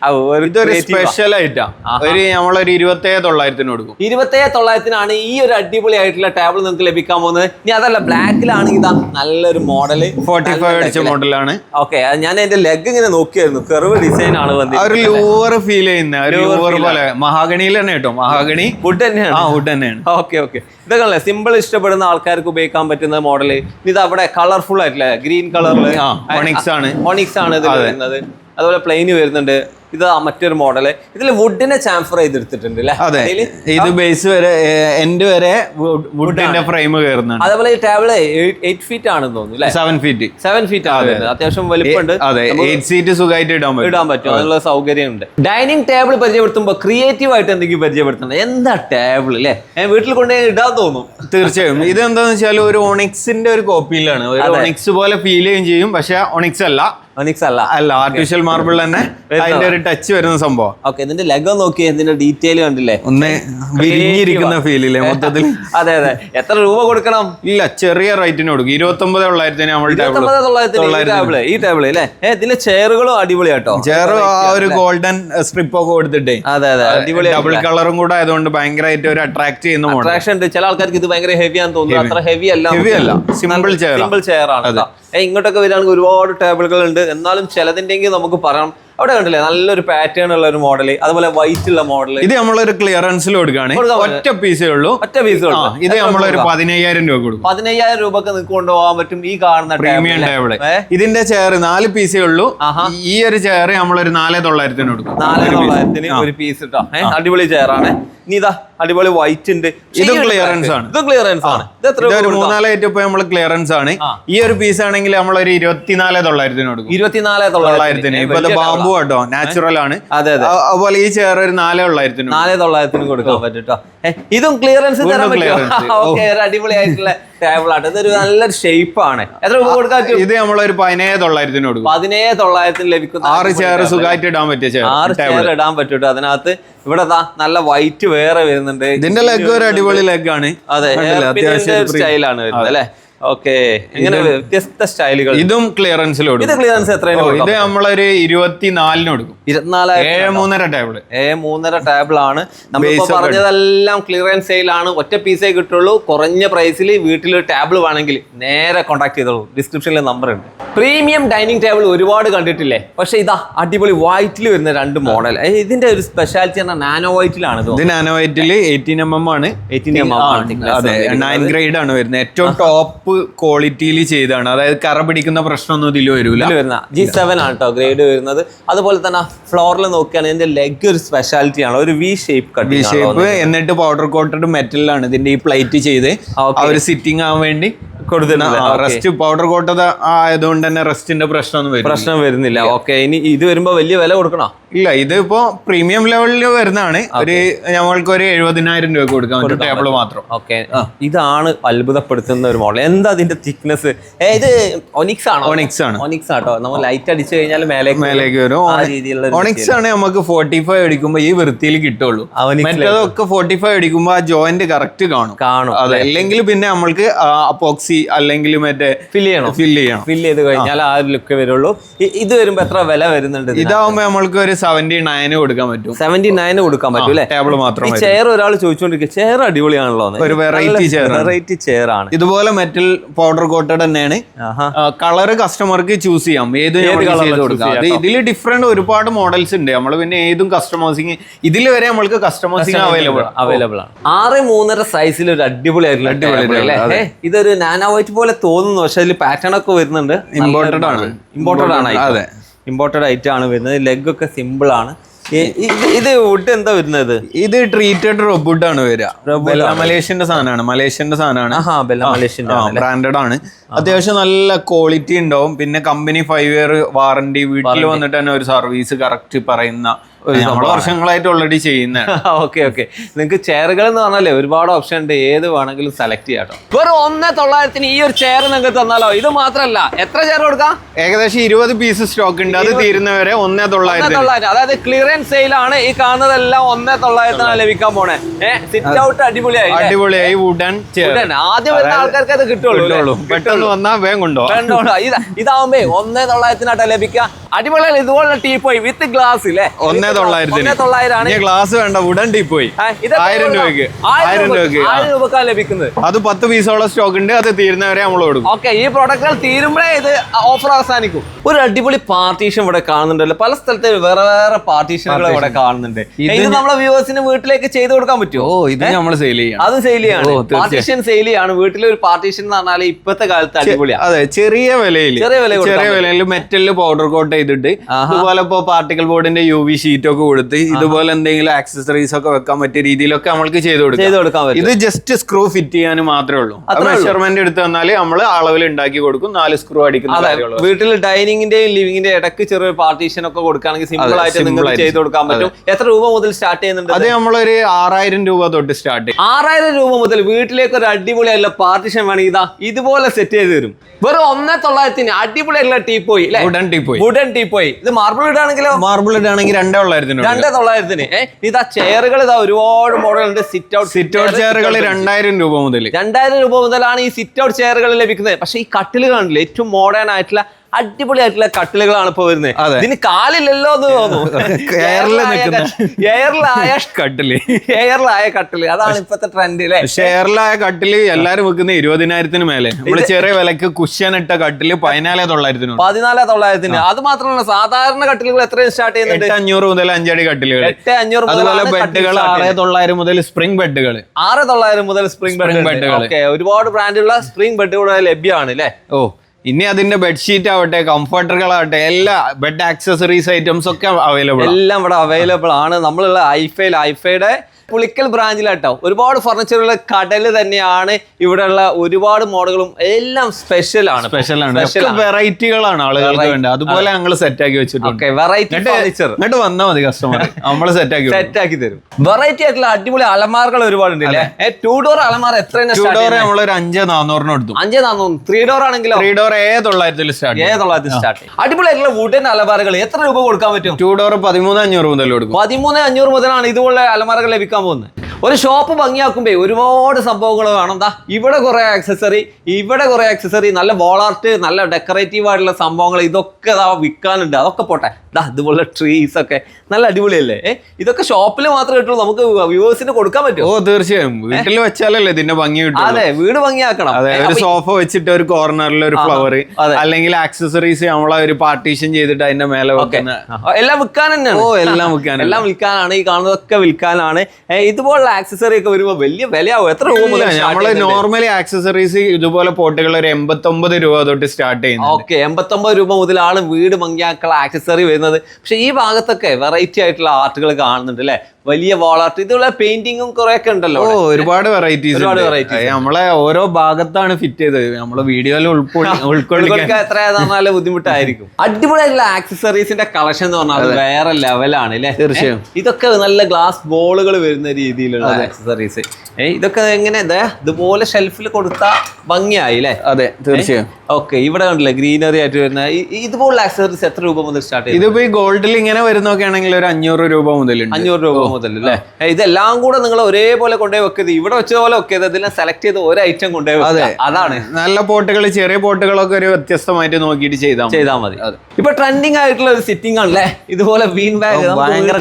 ഇതൊരു. സ്പെഷ്യൽ ആയിട്ടാ. ഒരു നമ്മളൊരു ഇരുപത്തേഴ് തൊള്ളായിരത്തിന് കൊടുക്കും. ഇരുപത്തേഴ് തൊള്ളായിരത്തിനാണ് ഈ ഒരു അടിപൊളി ആയിട്ടുള്ള ടേബിൾ നിങ്ങൾക്ക് ലഭിക്കാൻ പോകുന്നത്. ഇനി അതല്ല ബ്ലാക്കിലാണെങ്കിൽ ഇതാ നല്ലൊരു മോഡൽ ഫോർട്ടി ഫൈവ് അടിച്ച മോഡലാണ് ഓക്കെ ഞാൻ എന്റെ ലെഗ് ഇങ്ങനെ നോക്കിയായിരുന്നു. കെറവ് ഡിസൈൻ ആണ് ഒരു ലൂവർ ഫീൽ ചെയ്യുന്ന ലൂവർ പോലെ. മഹാഗണിയിൽ തന്നെ കേട്ടോ മഹാഗണി വുഡ് തന്നെയാണ്. ആ വുഡ് തന്നെയാണ്. ഓക്കെ ഓക്കെ ഇതൊക്കെ അല്ലേ സിമ്പിൾ ഇഷ്ടപ്പെടുന്ന ആൾക്കാർക്ക് ഉപയോഗിക്കാൻ പറ്റുന്ന മോഡൽ ഇത് അവിടെ കളർഫുൾ ആയിട്ടില്ല ഗ്രീൻ കളറിൽ ആണ്. ഓണിക്സ് ആണ് ഇത് വരുന്നത്. അതുപോലെ പ്ലെയിന് വരുന്നുണ്ട്. ഇത് മറ്റൊരു മോഡൽ ഇതിൽ വുഡിനെ ചാംഫർ ചെയ്തെടുത്തിട്ടുണ്ട് അല്ലേ ഇത് ബേസ് വരെ എൻഡ് വരെ വുഡിന്റെ ഫ്രെയിം കയറുന്നുണ്ട്. അതേപോലെ ഈ ടേബിൾ എയ്റ്റ് ഫീറ്റ് ആണെന്ന് തോന്നുന്നു അല്ലെ സെവൻ ഫീറ്റ് സെവൻ ഫീറ്റ് ആണ് അത്യാവശ്യം വലിപ്പമുണ്ട്. അതെ. എയ്റ്റ് സീറ്റ് സുഖമായിട്ട് ഇടാൻ പറ്റും. ഇടാൻ പറ്റും. അതിനുള്ള സൗകര്യമുണ്ട്. ഡൈനിങ് ടേബിൾ പരിചയപ്പെടുത്തുമ്പോൾ ക്രിയേറ്റീവ് ആയിട്ട് എന്തെങ്കിലും പരിചയപ്പെടുത്തണം എന്താ ടേബിൾ അല്ലേ ഞാൻ വീട്ടിൽ കൊണ്ടുപോയി ഇടാൻ തോന്നും. തീർച്ചയായും. ഇത് എന്താണെന്ന് വെച്ചാൽ ഒരു ഒണിക്സിന്റെ ഒരു കോപ്പിയിലാണ് ഒരു ഒണിക്സ് പോലെ ഫീൽ ചെയ്യും ചെയ്യും. പക്ഷെ ഒണിക്സ് അല്ല. ഒനിക്സ് അല്ല. അല്ല ആർട്ടിഫിഷ്യൽ മാർബിൾ തന്നെ. അതിന്റെ ഒരു ടച്ച് വരുന്ന സംഭവം. ഓക്കെ ഇതിന്റെ ലഗോ നോക്കി ഇതിന്റെ ഡീറ്റെയിൽ കണ്ടില്ലേ? ഒന്ന് വിരിഞ്ഞിരിക്കുന്ന ഫീലില്ലേ മൊത്തത്തിൽ? അതെ അതെ. എത്ര രൂപ കൊടുക്കണം? ഇല്ല ചെറിയ റേറ്റിന് കൊടുക്കും. ഇരുപത്തി ഒമ്പത് തൊള്ളായിരത്തിന് നമ്മൾ ഈ ടേബിൾ അല്ലേ ഇതിലെ ചെയറുകളും അടിപൊളിയാട്ടോ ചെറു ആ ഒരു ഗോൾഡൻ സ്ട്രിപ്പ് ഒക്കെ കൊടുത്തിട്ടേ. അതെ അതെ അടിപൊളി ഡബിൾ കളറും കൂടെ ആയതുകൊണ്ട് ഭയങ്കരമായിട്ട് ഒരു അട്രാക്ട് ചെയ്യുന്ന അട്രാക്ഷൻ ഉണ്ട്. ചില ആൾക്കാർക്ക് ഇത് ഭയങ്കര ഹെവി ആണെന്ന് തോന്നുന്നു. അത്ര ഹെവി അല്ല. ഹെവി അല്ല. Simple chair. സിമ്പിൾ ചെയർ ആണ്. ഇങ്ങോട്ടൊക്കെ വരികയാണെങ്കിൽ ഒരുപാട് ടേബിളുകൾ ഉണ്ട് എന്നാലും ചിലതിന്റെ നമുക്ക് പറയാം. അവിടെ കണ്ടില്ലേ? നല്ലൊരു പാറ്റേൺ ഉള്ള ഒരു മോഡൽ അതുപോലെ വൈറ്റ് ഉള്ള മോഡൽ ഇത് നമ്മളൊരു ക്ലിയറൻസിൽ കൊടുക്കുകയാണ്. ഒറ്റ പീസേ ഉള്ളൂ. ഒറ്റ പീസേ ഉള്ളൂ. ഇത് നമ്മളൊരു പതിനയ്യായിരം രൂപ കൊടുക്കും. പതിനയ്യായിരം രൂപക്ക് നിങ്ങൾക്ക് കൊണ്ടുപോകാൻ പറ്റും ഈ കാണുന്ന പ്രീമിയം ടേബിൾ ഇതിന്റെ ചെയർ നാല് പീസേ ഉള്ളൂ. ഈ ഒരു ചെയർ നമ്മളൊരു നാല് തൊള്ളായിരത്തിന് കൊടുക്കും. നാല് തൊള്ളായിരത്തിന് ഒരു പീസ് ഇട്ടോ അടിപൊളി ചെയർ ആണ്. ഇനി ഇതാ അടിപൊളി വൈറ്റ് ഉണ്ട്. ഇത് ക്ലിയറൻസ് ആണ്. ഇത് ക്ലിയറൻസ് ആണ്. ഇത്? മൂന്നാലായിട്ട് ഇപ്പൊ നമ്മൾ ക്ലിയറൻസ് ആണ്. ഈ ഒരു പീസ് ആണെങ്കിൽ നമ്മളൊരു ഇരുപത്തിനാല് തൊള്ളായിരത്തിന് കൊടുക്കും. ഇരുപത്തിനാല് തൊള്ളായിരത്തിന്. ഇപ്പൊ ബാമ്പു ബാബു കേട്ടോ? നാച്ചുറൽ ആണ്. അതെ അതെ. അതുപോലെ ഈ ചെയർ ഒരു നാലേ തൊള്ളായിരത്തിന് നാലേ തൊള്ളായിരത്തിന് കൊടുക്കാൻ പറ്റും. ഇതും ക്ലിയറൻസ് തരാൻ. ഓക്കെ അടിപൊളിയായിട്ടുള്ള ടേബിൾ ആണ്. ഇതൊരു നല്ലൊരു ഷേപ്പ് ആണ്. എത്ര രൂപ കൊടുക്കാൻ ഇത് നമ്മളൊരു പതിനേഴ് തൊള്ളായിരത്തിന് കൊടുക്കും. പതിനേഴ് തൊള്ളായിരത്തിന് ലഭിക്കുന്ന ആറ് ചെയർ സുഖമായിട്ട് ഇടാൻ പറ്റിയ ആറ് ചെയർ ഇടാൻ പറ്റും അതിനകത്ത് ഇവിടെ നല്ല വൈറ്റ് വേറെ വരുന്നുണ്ട്. ഇതിന്റെ ലെഗ് ഒരു അടിപൊളി ലെഗ് ആണ്. അതെ സ്റ്റൈലാണ് വരുന്നത് അല്ലേ? ഓക്കെ. ഇങ്ങനെ വ്യത്യസ്ത സ്റ്റൈലുകൾ. ഇതും ക്ലിയറൻസിൽ ഇത് ക്ലിയറൻസ് എത്രയാണ് ഇത് നമ്മളൊരു ഇരുപത്തിനാലിന് കൊടുക്കും ഇരുപത്തിനാലായിരം ഏഴ് മൂന്നര ടേബിൾ ഏ മൂന്നര ടേബിൾ ആണ്. നമ്മൾ പറഞ്ഞതെല്ലാം ക്ലിയറൻസ് സെയിലാണ് ഒറ്റ പീസേ കിട്ടുള്ളൂ. കുറഞ്ഞ പ്രൈസിൽ വീട്ടിൽ ടേബിൾ വേണമെങ്കിൽ നേരെ കോൺടാക്ട് ചെയ്തോളൂ. ഡിസ്ക്രിപ്ഷനിൽ നമ്പർ ഉണ്ട്. പ്രീമിയം ഡൈനിങ് ടേബിൾ ഒരുപാട് കണ്ടിട്ടില്ലേ? പക്ഷെ ഇതാ അടിപൊളി വൈറ്റിൽ വരുന്ന രണ്ട് മോഡൽ ഇതിന്റെ ഒരു സ്പെഷ്യാലിറ്റി എന്നാൽ നാനോ വൈറ്റിലാണ് ഇത്. നാനോ വൈറ്റിൽ എയ്റ്റീൻ എം എം ആണ്. 18 എം ആണ്. അതെ. വന്നിരിക്കുന്നത്. നയൻ ഗ്രേഡ് ആണ് വരുന്നത്. ഏറ്റവും ടോപ്പ് ക്വാളിറ്റിയിൽ ചെയ്താണ്. അതായത് കറ പിടിക്കുന്ന പ്രശ്നമൊന്നും ഇതിൽ വരില്ല വരുന്ന ജി സെവൻ ആണ് കേട്ടോ ഗ്രേഡ് വരുന്നത്. അതുപോലെ തന്നെ ഫ്ലോറിൽ നോക്കുകയാണെങ്കിൽ ഇതിന്റെ ലെഗ് ഒരു സ്പെഷ്യാലിറ്റി ആണ്. ഒരു V shape cut V shape എന്നിട്ട് പൗഡർ കോട്ടഡ് മെറ്റലിലാണ് ഇതിന്റെ ഈ പ്ലേറ്റ് ചെയ്ത്. ആ അവർ സിറ്റിംഗ് ആവാൻ വേണ്ടി റെസ്റ്റ് പൗഡർ കോട്ടത് ആയതുകൊണ്ട് തന്നെ റെസ്റ്റിന്റെ പ്രശ്നമൊന്നും വരും പ്രശ്നം വരുന്നില്ല. ഓക്കെ ഇനി ഇത് വരുമ്പോ വലിയ വില കൊടുക്കണോ? ഇല്ല ഇതിപ്പോ ഇപ്പോ പ്രീമിയം ലെവലിൽ വരുന്നതാണ്. ഒരു ഞങ്ങൾക്ക് ഒരു എഴുപതിനായിരം രൂപ കൊടുക്കാൻ ഒരു ടേബിൾ മാത്രം. ഓക്കെ ഇതാണ് അത്ഭുതപ്പെടുത്തുന്ന ഒരു മോഡൽ എന്താ അതിന്റെ തിക്നെസ് ഇത് ഒനിക്സ് ആണ്? ഒണിക്സ് ആണ്. ഒനിക്സ് ആട്ടോ. നമ്മൾ ലൈറ്റ് അടിച്ചു കഴിഞ്ഞാൽ മേലേക്ക് മേലേക്ക് വരും. ആ രീതിയിലുള്ള ഒരു ഓണിക്സ് ആണ് നമുക്ക് ഫോർട്ടി ഫൈവ് അടിക്കുമ്പോ ഈ വൃത്തിയിൽ കിട്ടുള്ളൂ. മറ്റേതൊക്കെ ഫോർട്ടി ഫൈവ് അടിക്കുമ്പോ ആ ജോയിന്റ് കറക്റ്റ് കാണും. കാണും അതെ അല്ലെങ്കിൽ പിന്നെ നമ്മൾക്ക് അപ്പോക്സി അല്ലെങ്കിൽ മറ്റേ ഫില്ല് ചെയ്യണം. ഫില്ല് ചെയ്യണം. ഫില്ല് ചെയ്ത് കഴിഞ്ഞാൽ ആ. ഒരു ലുക്ക് വരുള്ളൂ. ഇത് വരുമ്പോ എത്ര വില വരുന്നുണ്ട് ഇതാവുമ്പോ നമ്മൾക്ക് ഒരു സെവന്റി നയന് കൊടുക്കാൻ പറ്റും. സെവന്റി നയന് കൊടുക്കാൻ പറ്റും അല്ലേ? ടേബിൾ മാത്രം. ചെയർ ഒരാൾ ചോദിച്ചോണ്ടിരിക്കും ചെയർ അടിപൊളിയാണല്ലോ ഒരു വെറൈറ്റി ചെയർ. വെറൈറ്റി ചെയർ ആണ്. ഇതുപോലെ മെറ്റൽ പൗഡർ കോട്ടഡ് തന്നെയാണ്. കളർ കസ്റ്റമർക്ക് ചൂസ് ചെയ്യാം. ഏത് കളർ ഇതിൽ ഡിഫറെന്റ് ഒരുപാട് മോഡൽസ് ഉണ്ട്. നമ്മൾ പിന്നെ ഏതും കസ്റ്റമേഴ്സിങ് ഇതിൽ വരെ നമ്മൾക്ക് കസ്റ്റമേഴ്സിങ് അവൈലബിൾ അവൈലബിൾ ആണ്. ആറ് മൂന്നര സൈസിൽ ഒരു അടിപൊളി അടിപൊളി ഇതൊരു നാനോ വൈറ്റ് പോലെ തോന്നുന്നു പക്ഷെ അതിൽ പാറ്റേൺ ഒക്കെ വരുന്നുണ്ട്. ഇമ്പോർട്ടഡ് ആണ്. ഇമ്പോർട്ടഡ് ആണ് അതെ. ഇമ്പോർട്ടഡ് ഐറ്റം ആണ് വരുന്നത്. ലെഗ് ഒക്കെ സിമ്പിൾ ആണ്. ഇത് വുഡ് എന്താ വരുന്നത്? ഇത് ട്രീറ്റഡ് റോബുഡ് ആണ് വരിക. മലേഷ്യന്റെ സാധനമാണ്. മലേഷ്യന്റെ സാധനമാണ്. ബ്രാൻഡഡ് ആണ്. അത്യാവശ്യം നല്ല ക്വാളിറ്റി ഉണ്ടാവും. പിന്നെ കമ്പനി ഫൈവ് ഇയർ വാറണ്ടി വീട്ടിൽ വന്നിട്ട് തന്നെ ഒരു സർവീസ് കറക്റ്റ് പറയുന്ന നമ്മൾ വർഷങ്ങളായിട്ട് ഓൾറെഡി ചെയ്യുന്ന ഓക്കെ ഓക്കെ നിങ്ങൾക്ക് ചെയറുകൾ എന്ന് പറഞ്ഞാലേ ഒരുപാട് ഓപ്ഷൻ ഉണ്ട്. ഏത് വേണമെങ്കിലും സെലക്ട് ചെയ്യാട്ടോ വെറും ഒന്നേ തൊള്ളായിരത്തിന് ഈ ഒരു ചെയർ നിങ്ങൾക്ക് തന്നാലോ? ഇത് മാത്രമല്ല എത്ര ചെയർ കൊടുക്കാം? ഏകദേശം ഇരുപത് പീസ് സ്റ്റോക്ക് ഉണ്ട്. അത് തീരുന്നവരെ ഒന്നേ തൊള്ളായിരത്തി തൊള്ളായിരം. അതായത് ക്ലിയറൻസ് സെയിലാണ് ഈ കാണുന്നതെല്ലാം ഒന്നേ തൊള്ളായിരത്തിനാണ് ലഭിക്കാൻ പോണേ. സിറ്റ് ഔട്ട് അടിപൊളിയായി അടിപൊളിയായി വുഡൻ ആദ്യം വരുന്ന ആൾക്കാർക്ക് അത് കിട്ടുള്ളൂ? പെട്ടെന്ന് വന്നാൽ വേഗം കൊണ്ടോ. ഇതാവുമ്പേ ഒന്നേ തൊള്ളായിരത്തിനാട്ടാ ലഭിക്കുക അടിപൊളിയാണ് ഇതുപോലുള്ള ടീ പോയി വിത്ത് ഗ്ലാസ് ഇല്ലേ? ഒന്നേ ഒന്നേ തൊള്ളായിരമാണ്. ഇനി ഗ്ലാസ് വേണ്ട ഉടൻ ടീ പോയി ആയിരം രൂപക്ക് രൂപയ്ക്ക് ആയിരം ആയിരം രൂപ- രൂപയ്ക്ക്. ആ. ആയിരം രൂപക്കാണ് ലഭിക്കുന്നത്. അത് പത്ത് പീസോളം സ്റ്റോക്ക് ഉണ്ട് അത് തീരുന്നവരെ നമ്മൾ കൊടുക്കും. ഓക്കെ ഈ പ്രോഡക്റ്റുകൾ തീരുമ്പോഴേ ഇത് ഓഫർ അവസാനിക്കും. ഒരു അടിപൊളി പാർട്ടീഷൻ ഇവിടെ കാണുന്നുണ്ടല്ലോ. പല സ്ഥലത്ത് വേറെ വേറെ പാർട്ടീഷനുകൾ ഇവിടെ കാണുന്നുണ്ട്. ഇത് നമ്മളെ വ്യൂവേഴ്സിന് വീട്ടിലേക്ക് ചെയ്തു കൊടുക്കാൻ പറ്റുമോ? ഓ ഇത് നമ്മൾ സെയിൽ ചെയ്യാം അത് സെയിൽ ചെയ്യാണ്. പാർട്ടീഷൻ സെയിൽ ചെയ്യാണ്. വീട്ടിലെ ഒരു പാർട്ടീഷൻ എന്ന് പറഞ്ഞാൽ ഇപ്പത്തെ കാലത്ത് അടിപൊളിയാണ് അതെ ചെറിയ വിലയിൽ ചെറിയ വില ചെറിയ വിലയിൽ മെറ്റലിൽ പൗഡർ കോട്ട് ചെയ്തിട്ട് അതുപോലെ ഇപ്പോ പാർട്ടിക്കൽ ബോർഡിന്റെ യു വി ഷീറ്റ് ഒക്കെ കൊടുത്ത് ഇതുപോലെ എന്തെങ്കിലും ആക്സസറീസ് ഒക്കെ വെക്കാൻ പറ്റിയ രീതിയിലൊക്കെ നമ്മൾക്ക് ചെയ്ത് കൊടുക്കാം. ഇത് ജസ്റ്റ് സ്ക്രൂ ഫിറ്റ് ചെയ്യാൻ മാത്രമേ ഉള്ളൂ. മെഷർമെന്റ് എടുത്ത് തന്നാൽ നമ്മൾ അളവിൽ ഉണ്ടാക്കി കൊടുക്കും നാല് സ്ക്രൂ അടിക്കുന്ന വീട്ടിൽ ഡൈനിങ്ങിന്റെയും ലിവിങ്ങിന്റെ ഇടയ്ക്ക് ചെറിയൊരു പാർട്ടീഷൻ ഒക്കെ കൊടുക്കുകയാണെങ്കിൽ സിമ്പിൾ ആയിട്ട് നിങ്ങൾ. ചെയ്ത് കൊടുക്കാൻ പറ്റും. എത്ര രൂപ മുതൽ സ്റ്റാർട്ട് ചെയ്യുന്നുണ്ട്? അത് നമ്മളൊരു ആറായിരം രൂപ തൊട്ട് സ്റ്റാർട്ട് ചെയ്യും. ആറായിരം രൂപ മുതൽ വീട്ടിലേക്ക് ഒരു അടിപൊളിയായിട്ടുള്ള പാർട്ടീഷൻ വേണമെങ്കിൽ ഇതാ ഇതുപോലെ സെറ്റ് ചെയ്ത് തരും. വെറും ഒന്നേ തൊള്ളായിരത്തിന് അടിപൊളിയായിട്ടുള്ള ടീ പോയി അല്ലെ? Wooden teapoy wooden teapoy ഇത് മാർബിൾ ഇടാണെങ്കിലോ? മാർബിൾ ഇടാണെങ്കിൽ രണ്ടേ ഉള്ളായിരത്തിന് രണ്ടേ തൊള്ളായിരത്തിന് ഇതാ ചെയറുകൾ ഇതാ ഒരുപാട് മോഡൽ ഉണ്ട് സിറ്റ് ഔട്ട് സിറ്റ് ഔട്ട് ചെയറുകൾ രണ്ടായിരം രൂപ മുതൽ രണ്ടായിരം രൂപ മുതലാണ് ഈ സിറ്റ് ഔട്ട് ചെയറുകൾ ലഭിക്കുന്നത്. പക്ഷേ ഈ കട്ടിലുകൾ കാണില്ല ഏറ്റവും മോഡേൺ ആയിട്ടുള്ള അടിപൊളിയായിട്ടുള്ള കട്ടിലുകളാണ് ഇപ്പൊ വരുന്നത്. ഇതിന് കാലില്ലല്ലോ എന്ന് തോന്നുന്നു. എയറിലായ കട്ടിൽ. എയറിലായ കട്ടിൽ. അതാണ് ഇപ്പത്തെ ട്രെൻഡ് അല്ലേ ഷെയറിലായ കട്ടിൽ എല്ലാരും വെക്കുന്ന ഇരുപതിനായിരത്തിന് മേലെ. നമ്മൾ ചെറിയ വിലക്ക് കുഷ്യൻ ഇട്ട കട്ടിൽ പതിനാല് തൊള്ളായിരത്തിന് പതിനാല് തൊള്ളായിരത്തിന് അത് മാത്രമല്ല സാധാരണ കട്ടിലുകൾ എത്രയും സ്റ്റാർട്ട് ചെയ്യുന്നുണ്ട്? എട്ട് അഞ്ഞൂറ് മുതൽ അഞ്ചടി കട്ടിലുകൾ. എട്ട് അഞ്ഞൂറ് അതുപോലെ ബെഡുകൾ ആറ് തൊള്ളായിരം മുതൽ സ്പ്രിംഗ് ബെഡുകൾ. ആറ് തൊള്ളായിരം മുതൽ സ്പ്രിംഗ് ബെഡുകൾ ഒരുപാട് ബ്രാൻഡുള്ള സ്പ്രിംഗ് ബെഡുകൾ ലഭ്യമാണ് അല്ലേ ഓ ഇനി അതിന്റെ ബെഡ്ഷീറ്റ് ആവട്ടെ കംഫർട്ടറുകളാവട്ടെ എല്ലാ ബെഡ് ആക്സസറീസ് ഐറ്റംസ് ഒക്കെ അവൈലബിൾ എല്ലാം ഇവിടെ അവൈലബിൾ ആണ്. നമ്മളുള്ള ഐഫൈൽ ഐഫൈയുടെ പുളിക്കൽ ബ്രാഞ്ചിലാട്ടോ. ഒരുപാട് ഫർണിച്ചറുകൾ കടൽ തന്നെയാണ്. ഇവിടെയുള്ള ഒരുപാട് മോഡലുകളും എല്ലാം സ്പെഷ്യൽ ആണ്. സ്പെഷ്യൽ ആണ്. വെറൈറ്റികളാണ് ആളുകൾക്ക് വേണ്ടത്. അതുപോലെ ഞങ്ങൾ സെറ്റ് ആക്കി വെച്ചിട്ടുണ്ട്. വെറൈറ്റി ഫർണിച്ചർ എന്നിട്ട് വന്നാ മതി കസ്റ്റമർ നമ്മൾ സെറ്റ് ആക്കി സെറ്റ് ആക്കി തരും. വെറൈറ്റി ആയിട്ടുള്ള അടിപൊളി അലമാറുകൾ ഒരുപാടുണ്ട് അല്ലേ ടു ഡോർ അലമാർ എത്ര ടു ഡോർ നമ്മളൊരു അഞ്ച് നാനൂറിന് എടുത്തു അഞ്ചേ നാന്നൂറ്. ത്രീ ഡോർ ആണെങ്കിലോ? ത്രീ ഡോർ ഏ തൊള്ളായിരത്തിൽ സ്റ്റാർട്ട് ഏ തൊള്ളായിരത്തിൽ സ്റ്റാർട്ട് അടിപൊളി അടിപൊളിയായിട്ടുള്ള വുഡൻ അലമാറുകൾ എത്ര രൂപ കൊടുക്കാൻ പറ്റും? ടൂ ഡോർ പതിമൂന്ന് അഞ്ഞൂറ് മുതൽ കൊടുക്കും. പതിമൂന്ന് അഞ്ഞൂറ് മുതലാണ് ഇതുപോലെ അലമാറകൾ അലമാരകൾ ലഭിക്കാൻ പോകുന്നത്. ഒരു ഷോപ്പ് ഭംഗിയാക്കുമ്പോൾ ഒരുപാട് സംഭവങ്ങൾ വേണം എന്താ ഇവിടെ കുറെ ആക്സസറി ഇവിടെ കുറെ ആക്സസറി നല്ല വോളാർട്ട് നല്ല ഡെക്കറേറ്റീവ് ആയിട്ടുള്ള സംഭവങ്ങൾ ഇതൊക്കെ ദാ വിൽക്കാനുണ്ട് അതൊക്കെ പോട്ടെ. ദാ അതുപോലെ ട്രീസ് ഒക്കെ. നല്ല അടിപൊളിയല്ലേ? ഇതൊക്കെ ഷോപ്പിൽ മാത്രമേ കിട്ടുള്ളൂ. നമുക്ക് വ്യൂവേഴ്സിന് കൊടുക്കാൻ ഓ പറ്റുമോ തീർച്ചയായും. വീട്ടിൽ വെച്ചാലല്ലേ ഇതിന്റെ ഭംഗി കിട്ടും അതെ വീട് ഭംഗിയാക്കണം. അതെ ഒരു സോഫ വെച്ചിട്ട് ഒരു കോർണറിൽ ഒരു ഫ്ലവർ. അല്ലെങ്കിൽ ആക്സസറീസ് നമ്മളെ ഒരു പാർട്ടീഷൻ ചെയ്തിട്ട് അതിന്റെ മേലെ വെക്കുന്ന. എല്ലാം വിൽക്കാൻ തന്നെയാണ്. ഓ എല്ലാം വിൽക്കാൻ എല്ലാം വിൽക്കാനാണ്. ഈ കാണുന്നതൊക്കെ വിൽക്കാനാണ്. ഏ, ഇതുപോലുള്ള ആക്സസറി ഒക്കെ വരുമ്പോ വലിയ വിലയാവും. എത്ര രൂപ മുതൽ നമ്മൾ നോർമലി ആക്സസറീസ് ഇതുപോലെ പോട്ടുകൾ ഒരു എൺപത്തൊമ്പത് രൂപ തൊട്ട് സ്റ്റാർട്ട് ചെയ്യുന്നു ഓക്കെ എൺപത്തൊമ്പത് രൂപ മുതലാണ് വീട് ഭംഗിയാക്കള ആക്സസറി വരുന്നത്. പക്ഷെ ഈ ഭാഗത്തൊക്കെ വെറൈറ്റി ആയിട്ടുള്ള ആർട്ടുകൾ കാണുന്നുണ്ട് അല്ലെ? വലിയ വാൾ ആർട്ട് ഇതുള്ള പെയിന്റിങ്ങും കുറെ ഒക്കെ ഉണ്ടല്ലോ ഓ ഒരുപാട് വെറൈറ്റീസ് നമ്മളെ ഓരോ ഭാഗത്താണ് ഫിറ്റ് ചെയ്തത്. നമ്മളെ വീഡിയോയിൽ ഉൾക്കൊള്ളി ഉൾക്കൊള്ളിക്കാൻ. ഉൾക്കൊള്ളിക്കാൻ എത്രയാണെന്നാലും ബുദ്ധിമുട്ടായിരിക്കും. അടിപൊളിയായിട്ടുള്ള ആക്സസറീസിന്റെ കളക്ഷൻ എന്ന് പറഞ്ഞാൽ വേറെ ലെവലാണ് അല്ലേ? തീർച്ചയായും. ഇതൊക്കെ നല്ല ഗ്ലാസ് ബോളുകൾ വരുന്ന രീതിയിലുള്ള ആക്സസറീസ് ഏ ഇതൊക്കെ എങ്ങനെ ഇതുപോലെ ഷെൽഫിൽ കൊടുത്ത ഭംഗിയായി അല്ലേ അതെ തീർച്ചയായും. ഓക്കെ ഇവിടെ കണ്ടില്ലേ ഗ്രീനറി ആയിട്ട് വരുന്ന ഇതുപോലുള്ള ആക്സസറീസ് എത്ര രൂപ മുതൽ സ്റ്റാർട്ട് ചെയ്യും ഇതിപ്പോ ഈ ഗോൾഡിൽ ഇങ്ങനെ വരുന്നൊക്കെ ആണെങ്കിൽ ഒരു അഞ്ഞൂറ് രൂപ മുതൽ അഞ്ഞൂറ് രൂപ മുതൽ അല്ലേ? ഇതെല്ലാം കൂടെ നിങ്ങൾ ഒരേപോലെ കൊണ്ടുപോയി വെക്കരുത്. ഇവിടെ വെച്ച പോലെ വെക്കരുത് ഇതെല്ലാം സെലക്ട് ചെയ്ത് ഒരു ഐറ്റം കൊണ്ടുപോയി അതെ. അതാണ്. നല്ല പോട്ടുകൾ ചെറിയ പോട്ടുകളൊക്കെ ഒരു വ്യത്യസ്തമായിട്ട് നോക്കിയിട്ട് ചെയ്താൽ മതി. ചെയ്താൽ മതി. ഇപ്പൊ ട്രെൻഡിങ് ആയിട്ടുള്ള ഒരു സിറ്റിംഗ് ആണല്ലേ? ഇതുപോലെ ബീൻ ബാഗ് ഭയങ്കര.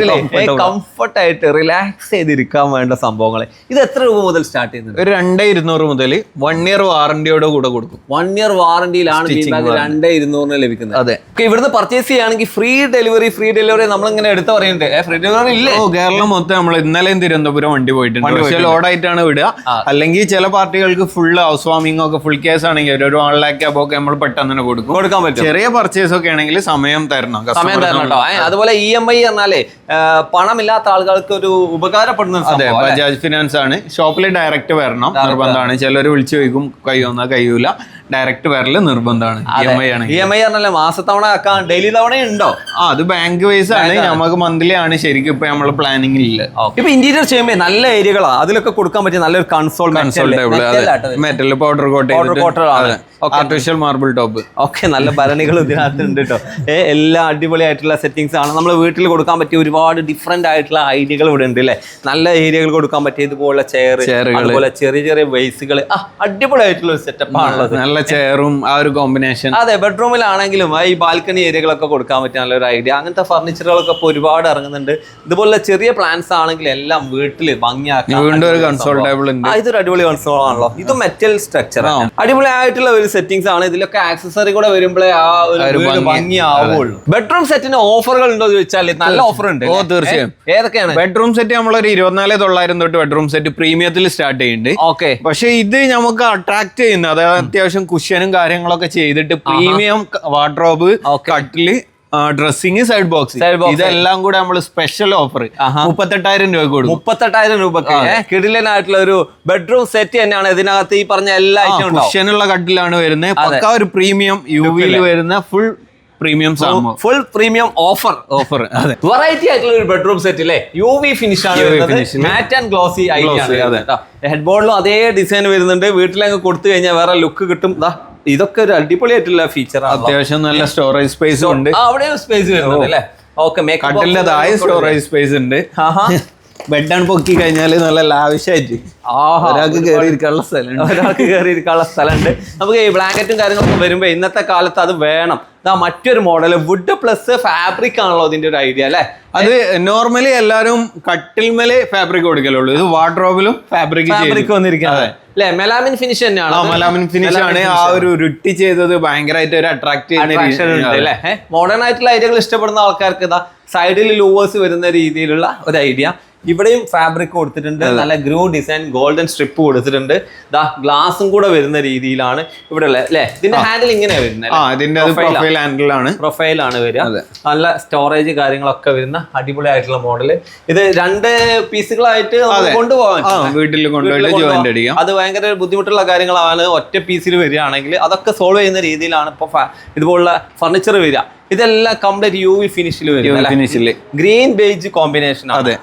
കംഫർട്ട് ആയിട്ട് റിലാക്സ് ചെയ്തിരിക്കാൻ വേണ്ട സംഭവങ്ങൾ ഇത് എത്ര രൂപ മുതൽ സ്റ്റാർട്ട് ചെയ്യുന്നത് ഒരു രണ്ടേ ഇരുന്നൂറ് മുതൽ വൺ ഇയർ വാറന്റിയോട് കൂടെ കൊടുക്കും. വൺ ഇയർ വാറണ്ടിയിലാണ് രണ്ടേ ബാഗ് രണ്ട് ഇരുന്നൂറിന് ലഭിക്കുന്നത്. അതെ. ഇവിടുന്ന് പർച്ചേസ് ചെയ്യുകയാണെങ്കിൽ ഫ്രീ ഡെലിവറി ഫ്രീ ഡെലിവറി നമ്മൾ ഇങ്ങനെ എടുത്ത് പറയുന്നുണ്ട്. ഫ്രീ ഡെലിവറി ഇല്ല? ഓ കേരളം മൊത്തം നമ്മൾ ഇന്നലെയും തിരുവനന്തപുരം വണ്ടി പോയിട്ടുണ്ട്. പക്ഷേ ലോഡായിട്ടാണ് വിടുക. അല്ലെങ്കിൽ ചില പാർട്ടികൾക്ക് ഫുൾ ഹൗസ് വാമിംഗ് ഒക്കെ ഫുൾ കേസ് ആണെങ്കിൽ ഒരു വൺ ലാക്ക് അബോ ഒക്കെ നമ്മൾ പെട്ടെന്ന് തന്നെ കൊടുക്കും. കൊടുക്കാൻ പറ്റും. ചെറിയ പർച്ചേസ് ഒക്കെ ആണെങ്കിൽ സമയം തരണം. സമയം തരണം കേട്ടോ. അതുപോലെ ഇ എം ഐ പറഞ്ഞാലേ പണമില്ലാത്ത ആളുകൾക്ക് ഒരു ഉപകാരപ്പെടുന്ന അതെ ബജാജ് ഫിനാൻസ് ആണ്. ഷോപ്പിൽ ഡയറക്റ്റ് വരണം. നിർബന്ധമാണ്. ചിലർ വിളിച്ചു ചോദിക്കും വന്നാൽ കഴിയൂല ഡയറക്റ്റ് വരൽ നിർബന്ധമാണ്. E M I E M I മാസത്തവണ daily തവണ ഉണ്ടോ ആ അത് ബാങ്ക് വൈസ് ആണ്. നമുക്ക് മന്ത്ലി ആണ് ശരിക്കും ഇപ്പൊ നമ്മൾ പ്ലാനിങ് ഇല്ല. ഇപ്പൊ ഇന്റീരിയർ ചെയ്യുമ്പോൾ നല്ല ഏരിയകളാണ് അതിലൊക്കെ കൊടുക്കാൻ പറ്റിയ നല്ലൊരു console console table metal powder coat coater ആണ്. ആർട്ടിഫിഷ്യൽ മാർബിൾ ടോപ്പ് ഓക്കെ നല്ല ഭരണികൾ ഇതിനകത്ത് ഉണ്ട് കേട്ടോ എല്ലാം അടിപൊളിയായിട്ടുള്ള സെറ്റിങ്സ് ആണ്. നമ്മൾ വീട്ടിൽ കൊടുക്കാൻ പറ്റിയ ഒരുപാട് ഡിഫറെന്റ് ആയിട്ടുള്ള ഐഡിയകൾ ഇവിടെ ഉണ്ട് അല്ലേ നല്ല ഏരിയകൾ കൊടുക്കാൻ പറ്റിയ ഇതുപോലെ ചെയർ. അതുപോലെ ചെറിയ ചെറിയ വേസുകൾ അടിപൊളിയായിട്ടുള്ള ഒരു സെറ്റപ്പ് ആണുള്ളത് നല്ല ചെയറും ആ ഒരു കോമ്പിനേഷൻ അതെ ബെഡ്റൂമിലാണെങ്കിലും ഈ ബാൽക്കണി ഏരിയകളൊക്കെ കൊടുക്കാൻ പറ്റിയ നല്ലൊരു ഐഡിയ അങ്ങനത്തെ ഫർണിച്ചറുകളൊക്കെ ഇപ്പോൾ ഒരുപാട് ഇറങ്ങുന്നുണ്ട്. ഇതുപോലുള്ള ചെറിയ പ്ലാൻസ് ആണെങ്കിൽ എല്ലാം വീട്ടിൽ ഭംഗിയാക്കാം വീണ്ടും ഒരു കൺസോൾ ടേബിൾ ഉണ്ട്. ഇതൊരു അടിപൊളി കൺസോൾ ആണല്ലോ. ഇത് മെറ്റൽ സ്ട്രക്ചർ അടിപൊളി ആയിട്ടുള്ള ഒരു സെറ്റിംഗ്സ് ആണ്. ഇതിലൊക്കെ ആക്സസറി കൂടെ വരുമ്പോഴേ ആ ഒരു ഭംഗി. ഭംഗിയാവുള്ളൂ. ബെഡ്റൂം സെറ്റിന് ഓഫറുകൾ ഉണ്ടോ എന്ന് ചോദിച്ചാൽ നല്ല ഓഫർ ഉണ്ട് ഓ, തീർച്ചയായും. ഏതൊക്കെയാണ്? ബെഡ്റൂം സെറ്റ് നമ്മളൊരു ഇരുപത്തിനാല് തൊള്ളായിരം തൊട്ട് ബെഡ്റൂം സെറ്റ് പ്രീമിയത്തിൽ സ്റ്റാർട്ട് ചെയ്യുന്നുണ്ട്. ഓക്കെ പക്ഷെ ഇത് നമുക്ക് അട്രാക്ട് ചെയ്യുന്ന അതായത് അത്യാവശ്യം കുഷ്യനും കാര്യങ്ങളൊക്കെ ചെയ്തിട്ട് പ്രീമിയം വാർഡ്രോബ്. കട്ടിൽ ഡ്രസ്സിങ് സൈഡ് ബോക്സ്. ഇതെല്ലാം കൂടെ നമ്മൾ സ്പെഷ്യൽ ഓഫർ. മുപ്പത്തെട്ടായിരം രൂപ കൊടുക്കും. മുപ്പത്തെട്ടായിരം രൂപക്ക് കിടിലനായിട്ടുള്ള ഒരു ബെഡ്റൂം സെറ്റ് തന്നെയാണ് ഇതിനകത്ത് ഈ പറഞ്ഞ എല്ലാ കുഷ്യനുള്ള കട്ടിലാണ് വരുന്നത്. പക്ക ഒരു പ്രീമിയം യു വിയിൽ വരുന്ന full premium full premium offer offer അതെ. വെറൈറ്റി ആയിട്ടുള്ള ഒരു ബെഡ്റൂം സെറ്റ് അല്ലേ യു വി ഫിനിഷ് ആണ്. Matte and glossy. ഹെഡ് ബോർഡിലും അതേ. ഡിസൈൻ വരുന്നുണ്ട്. വീട്ടിലങ്ങ് കൊടുത്തു കഴിഞ്ഞാൽ വേറെ ലുക്ക് കിട്ടും. ഇതൊക്കെ ഒരു അടിപൊളിയായിട്ടുള്ള ഫീച്ചർ അത്യാവശ്യം നല്ല സ്റ്റോറേജ് സ്പേസ് ഉണ്ട്. അവിടെ സ്പേസ് വരുന്നുണ്ട് അല്ലേ? ഓക്കെ കട്ടിലിന്റെതായ സ്റ്റോറേജ് സ്പേസ് ഉണ്ട്. ബെഡാണ് പൊക്കി കഴിഞ്ഞാൽ നല്ല ലാവിഷായിട്ട് ഒരാൾക്ക് കയറി ഇരിക്കാനുള്ള സ്ഥലം ഒരാൾക്ക് കയറി ഇരിക്കാനുള്ള സ്ഥലമുണ്ട്. നമുക്ക് ഈ ബ്ലാങ്കറ്റും കാര്യങ്ങളൊക്കെ വരുമ്പോൾ ഇന്നത്തെ കാലത്ത് അത് വേണം. ഇതാ മറ്റൊരു മോഡൽ വുഡ് പ്ലസ് ഫാബ്രിക് ആണല്ലോ അതിന്റെ ഒരു ഐഡിയ അല്ലേ? അത് നോർമലി എല്ലാരും കട്ടിൽമേലെ ഫാബ്രിക് കൊടുക്കലുള്ളൂ. ഇത് വാർഡ്രോബിലും ഫാബ്രിക് ഫാബ്രിക് വന്നിരിക്കുന്നത്. അല്ലേ? മെലാമിൻ ഫിനിഷ് തന്നെയാണ്. മെലാമിൻ ഫിനിഷ് ആണ്. ആ ഒരു രുട്ടി ചെയ്തത് ഭയങ്കരമായിട്ട് ഒരു അട്രാക്ട് ചെയ്യുന്ന മോഡേൺ ആയിട്ടുള്ള ഐഡിയകൾ ഇഷ്ടപ്പെടുന്ന ആൾക്കാർക്ക് ഇതാ സൈഡിൽ ലൂവേഴ്സ് വരുന്ന രീതിയിലുള്ള ഒരു ഐഡിയ ഇവിടെയും ഫാബ്രിക് കൊടുത്തിട്ടുണ്ട്. നല്ല ഗ്രൂ ഡിസൈൻ ഗോൾഡൻ സ്ട്രിപ്പ് കൊടുത്തിട്ടുണ്ട്. ദാ ഗ്ലാസും കൂടെ വരുന്ന രീതിയിലാണ് ഇവിടെ ഉള്ളത് അല്ലേ? ഇതിന്റെ ഹാൻഡിൽ ഇങ്ങനെയാണ് വരുന്നത് പ്രൊഫൈലാണ് വരിക. നല്ല സ്റ്റോറേജ് കാര്യങ്ങളൊക്കെ വരുന്ന അടിപൊളിയായിട്ടുള്ള മോഡൽ ഇത് രണ്ട് പീസുകളായിട്ട് കൊണ്ടുപോകാൻ വീട്ടിൽ കൊണ്ടുപോയി അത് ഭയങ്കര ബുദ്ധിമുട്ടുള്ള കാര്യങ്ങളാണ്. ഒറ്റ പീസിൽ വരികയാണെങ്കിൽ അതൊക്കെ സോൾവ് ചെയ്യുന്ന രീതിയിലാണ് ഇപ്പോൾ ഇതുപോലുള്ള ഫർണിച്ചർ വരിക. ഇതെല്ലാം കംപ്ലീറ്റ് യു വി ഫിനിഷിൽ വരും ഫിനിഷിൽ ഗ്രീൻ ബേജ് കോമ്പിനേഷൻ അതെ.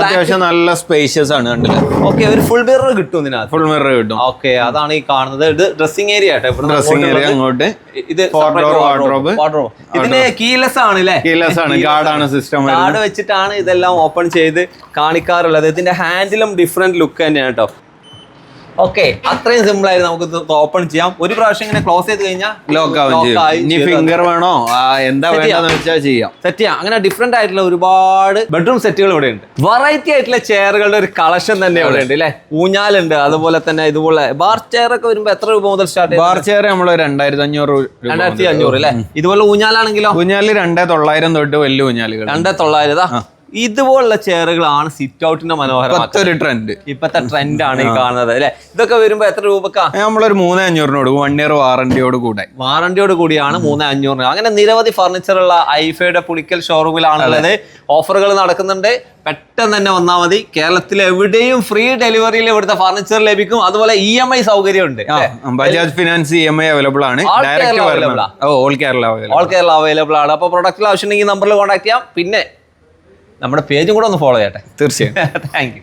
അത്യാവശ്യം നല്ല സ്പേഷ്യസ് ആണ് കണ്ടില്ല? ഓക്കെ ഒരു ഫുൾ മിറർ കിട്ടും ഇതിനകത്ത്. ഫുൾ മിറർ കിട്ടും. ഓക്കെ അതാണ് ഈ കാണുന്നത്. ഇത് ഡ്രസ്സിംഗ് ഏരിയ ആട്ടോ. ഡ്രസ്സിംഗ് ഏരിയ അങ്ങോട്ട്. ഇത് വാർഡ്രോബ് വാർഡ്രോബ്. ഇതിന് കീലെസ് ആണ് അല്ലേ കീലെസ് ആണ്. ഗാർഡാണ് സിസ്റ്റം ഗാർഡ് വെച്ചിട്ടാണ് ഇതെല്ലാം ഓപ്പൺ ചെയ്ത് കാണിക്കാറുള്ളത്. ഇതിന്റെ ഹാൻഡിലും ഡിഫറെന്റ് ലുക്ക് തന്നെയാണ് കേട്ടോ ഓക്കെ അത്രയും സിമ്പിൾ ആയിട്ട് നമുക്ക് ഓപ്പൺ ചെയ്യാം. ഒരു പ്രാവശ്യം ഇങ്ങനെ ക്ലോസ് ചെയ്ത് കഴിഞ്ഞാൽ ലോക്ക് ആവും ഇനി ഫിംഗർ വേണോ? എന്താ വേണ്ടതെന്ന് വെച്ചാൽ ചെയ്യാം. സെറ്റ് ചെയ്യാം. അങ്ങനെ ഡിഫറെന്റ് ആയിട്ടുള്ള ഒരുപാട് ബെഡ്റൂം സെറ്റുകൾ ഇവിടെ ഉണ്ട്. വെറൈറ്റി ആയിട്ടുള്ള ചെയറുകളുടെ ഒരു കളക്ഷൻ തന്നെ ഇവിടെ ഉണ്ട് അല്ലെ ഊഞ്ഞാലുണ്ട് അതുപോലെ തന്നെ ഇതുപോലെ ബാർ ചെയർ ഒക്കെ വരുമ്പോ എത്ര രൂപ മുതൽ സ്റ്റാർട്ട് ബാർ ചെയർ നമ്മൾ രണ്ടായിരത്തി അഞ്ഞൂറ് രണ്ടായിരത്തി അഞ്ഞൂറ് അല്ലെ ഇതുപോലെ ഊഞ്ഞാലാണെങ്കിലോ? ഊഞ്ഞാൽ രണ്ടേ തൊള്ളായിരം തൊട്ട് വലിയ ഊഞ്ഞാലുകൾ രണ്ടേ തൊള്ളായിരതാ ഇതുപോലുള്ള ചെയറുകളാണ് സിറ്റ് ഔട്ടിന്റെ മനോഹരം ട്രെൻഡ് ഇപ്പത്തെ ട്രെൻഡ് ആണ് ഈ കാണുന്നത് അല്ലെ? ഇതൊക്കെ വരുമ്പോ എത്ര രൂപക്കാ? നമ്മളൊരു മൂന്ന് അഞ്ഞൂറിന് കൊടുക്കും വൺ ഇയർ വാറണ്ടിയോട് കൂടെ. വാറണ്ടിയോട് കൂടിയാണ് മൂന്ന് അഞ്ഞൂറിന്. അങ്ങനെ നിരവധി ഫർണിച്ചറുള്ള ഐഫയുടെ പുളിക്കൽ ഷോറൂമിലാണുള്ളത് ഓഫറുകൾ നടക്കുന്നുണ്ട്. പെട്ടെന്ന് തന്നെ വന്നാൽ മതി. കേരളത്തിൽ എവിടെയും ഫ്രീ ഡെലിവറിയിൽ ഇവിടുത്തെ ഫർണിച്ചർ ലഭിക്കും. അതുപോലെ ഇ എം ഐ സൗകര്യം ഉണ്ട് Bajaj finance E M I available ആണ്. ഓൾ കേരള അവൈലബിൾ ആണ്. അപ്പോൾ പ്രൊഡക്റ്റിൽ ആവശ്യമുണ്ടെങ്കിൽ നമ്പറിൽ കോൺടാക്ട് ചെയ്യാം. പിന്നെ നമ്മുടെ പേജും കൂടെ ഒന്ന് ഫോളോ ചെയ്യട്ടെ. തീർച്ചയായും. Thank you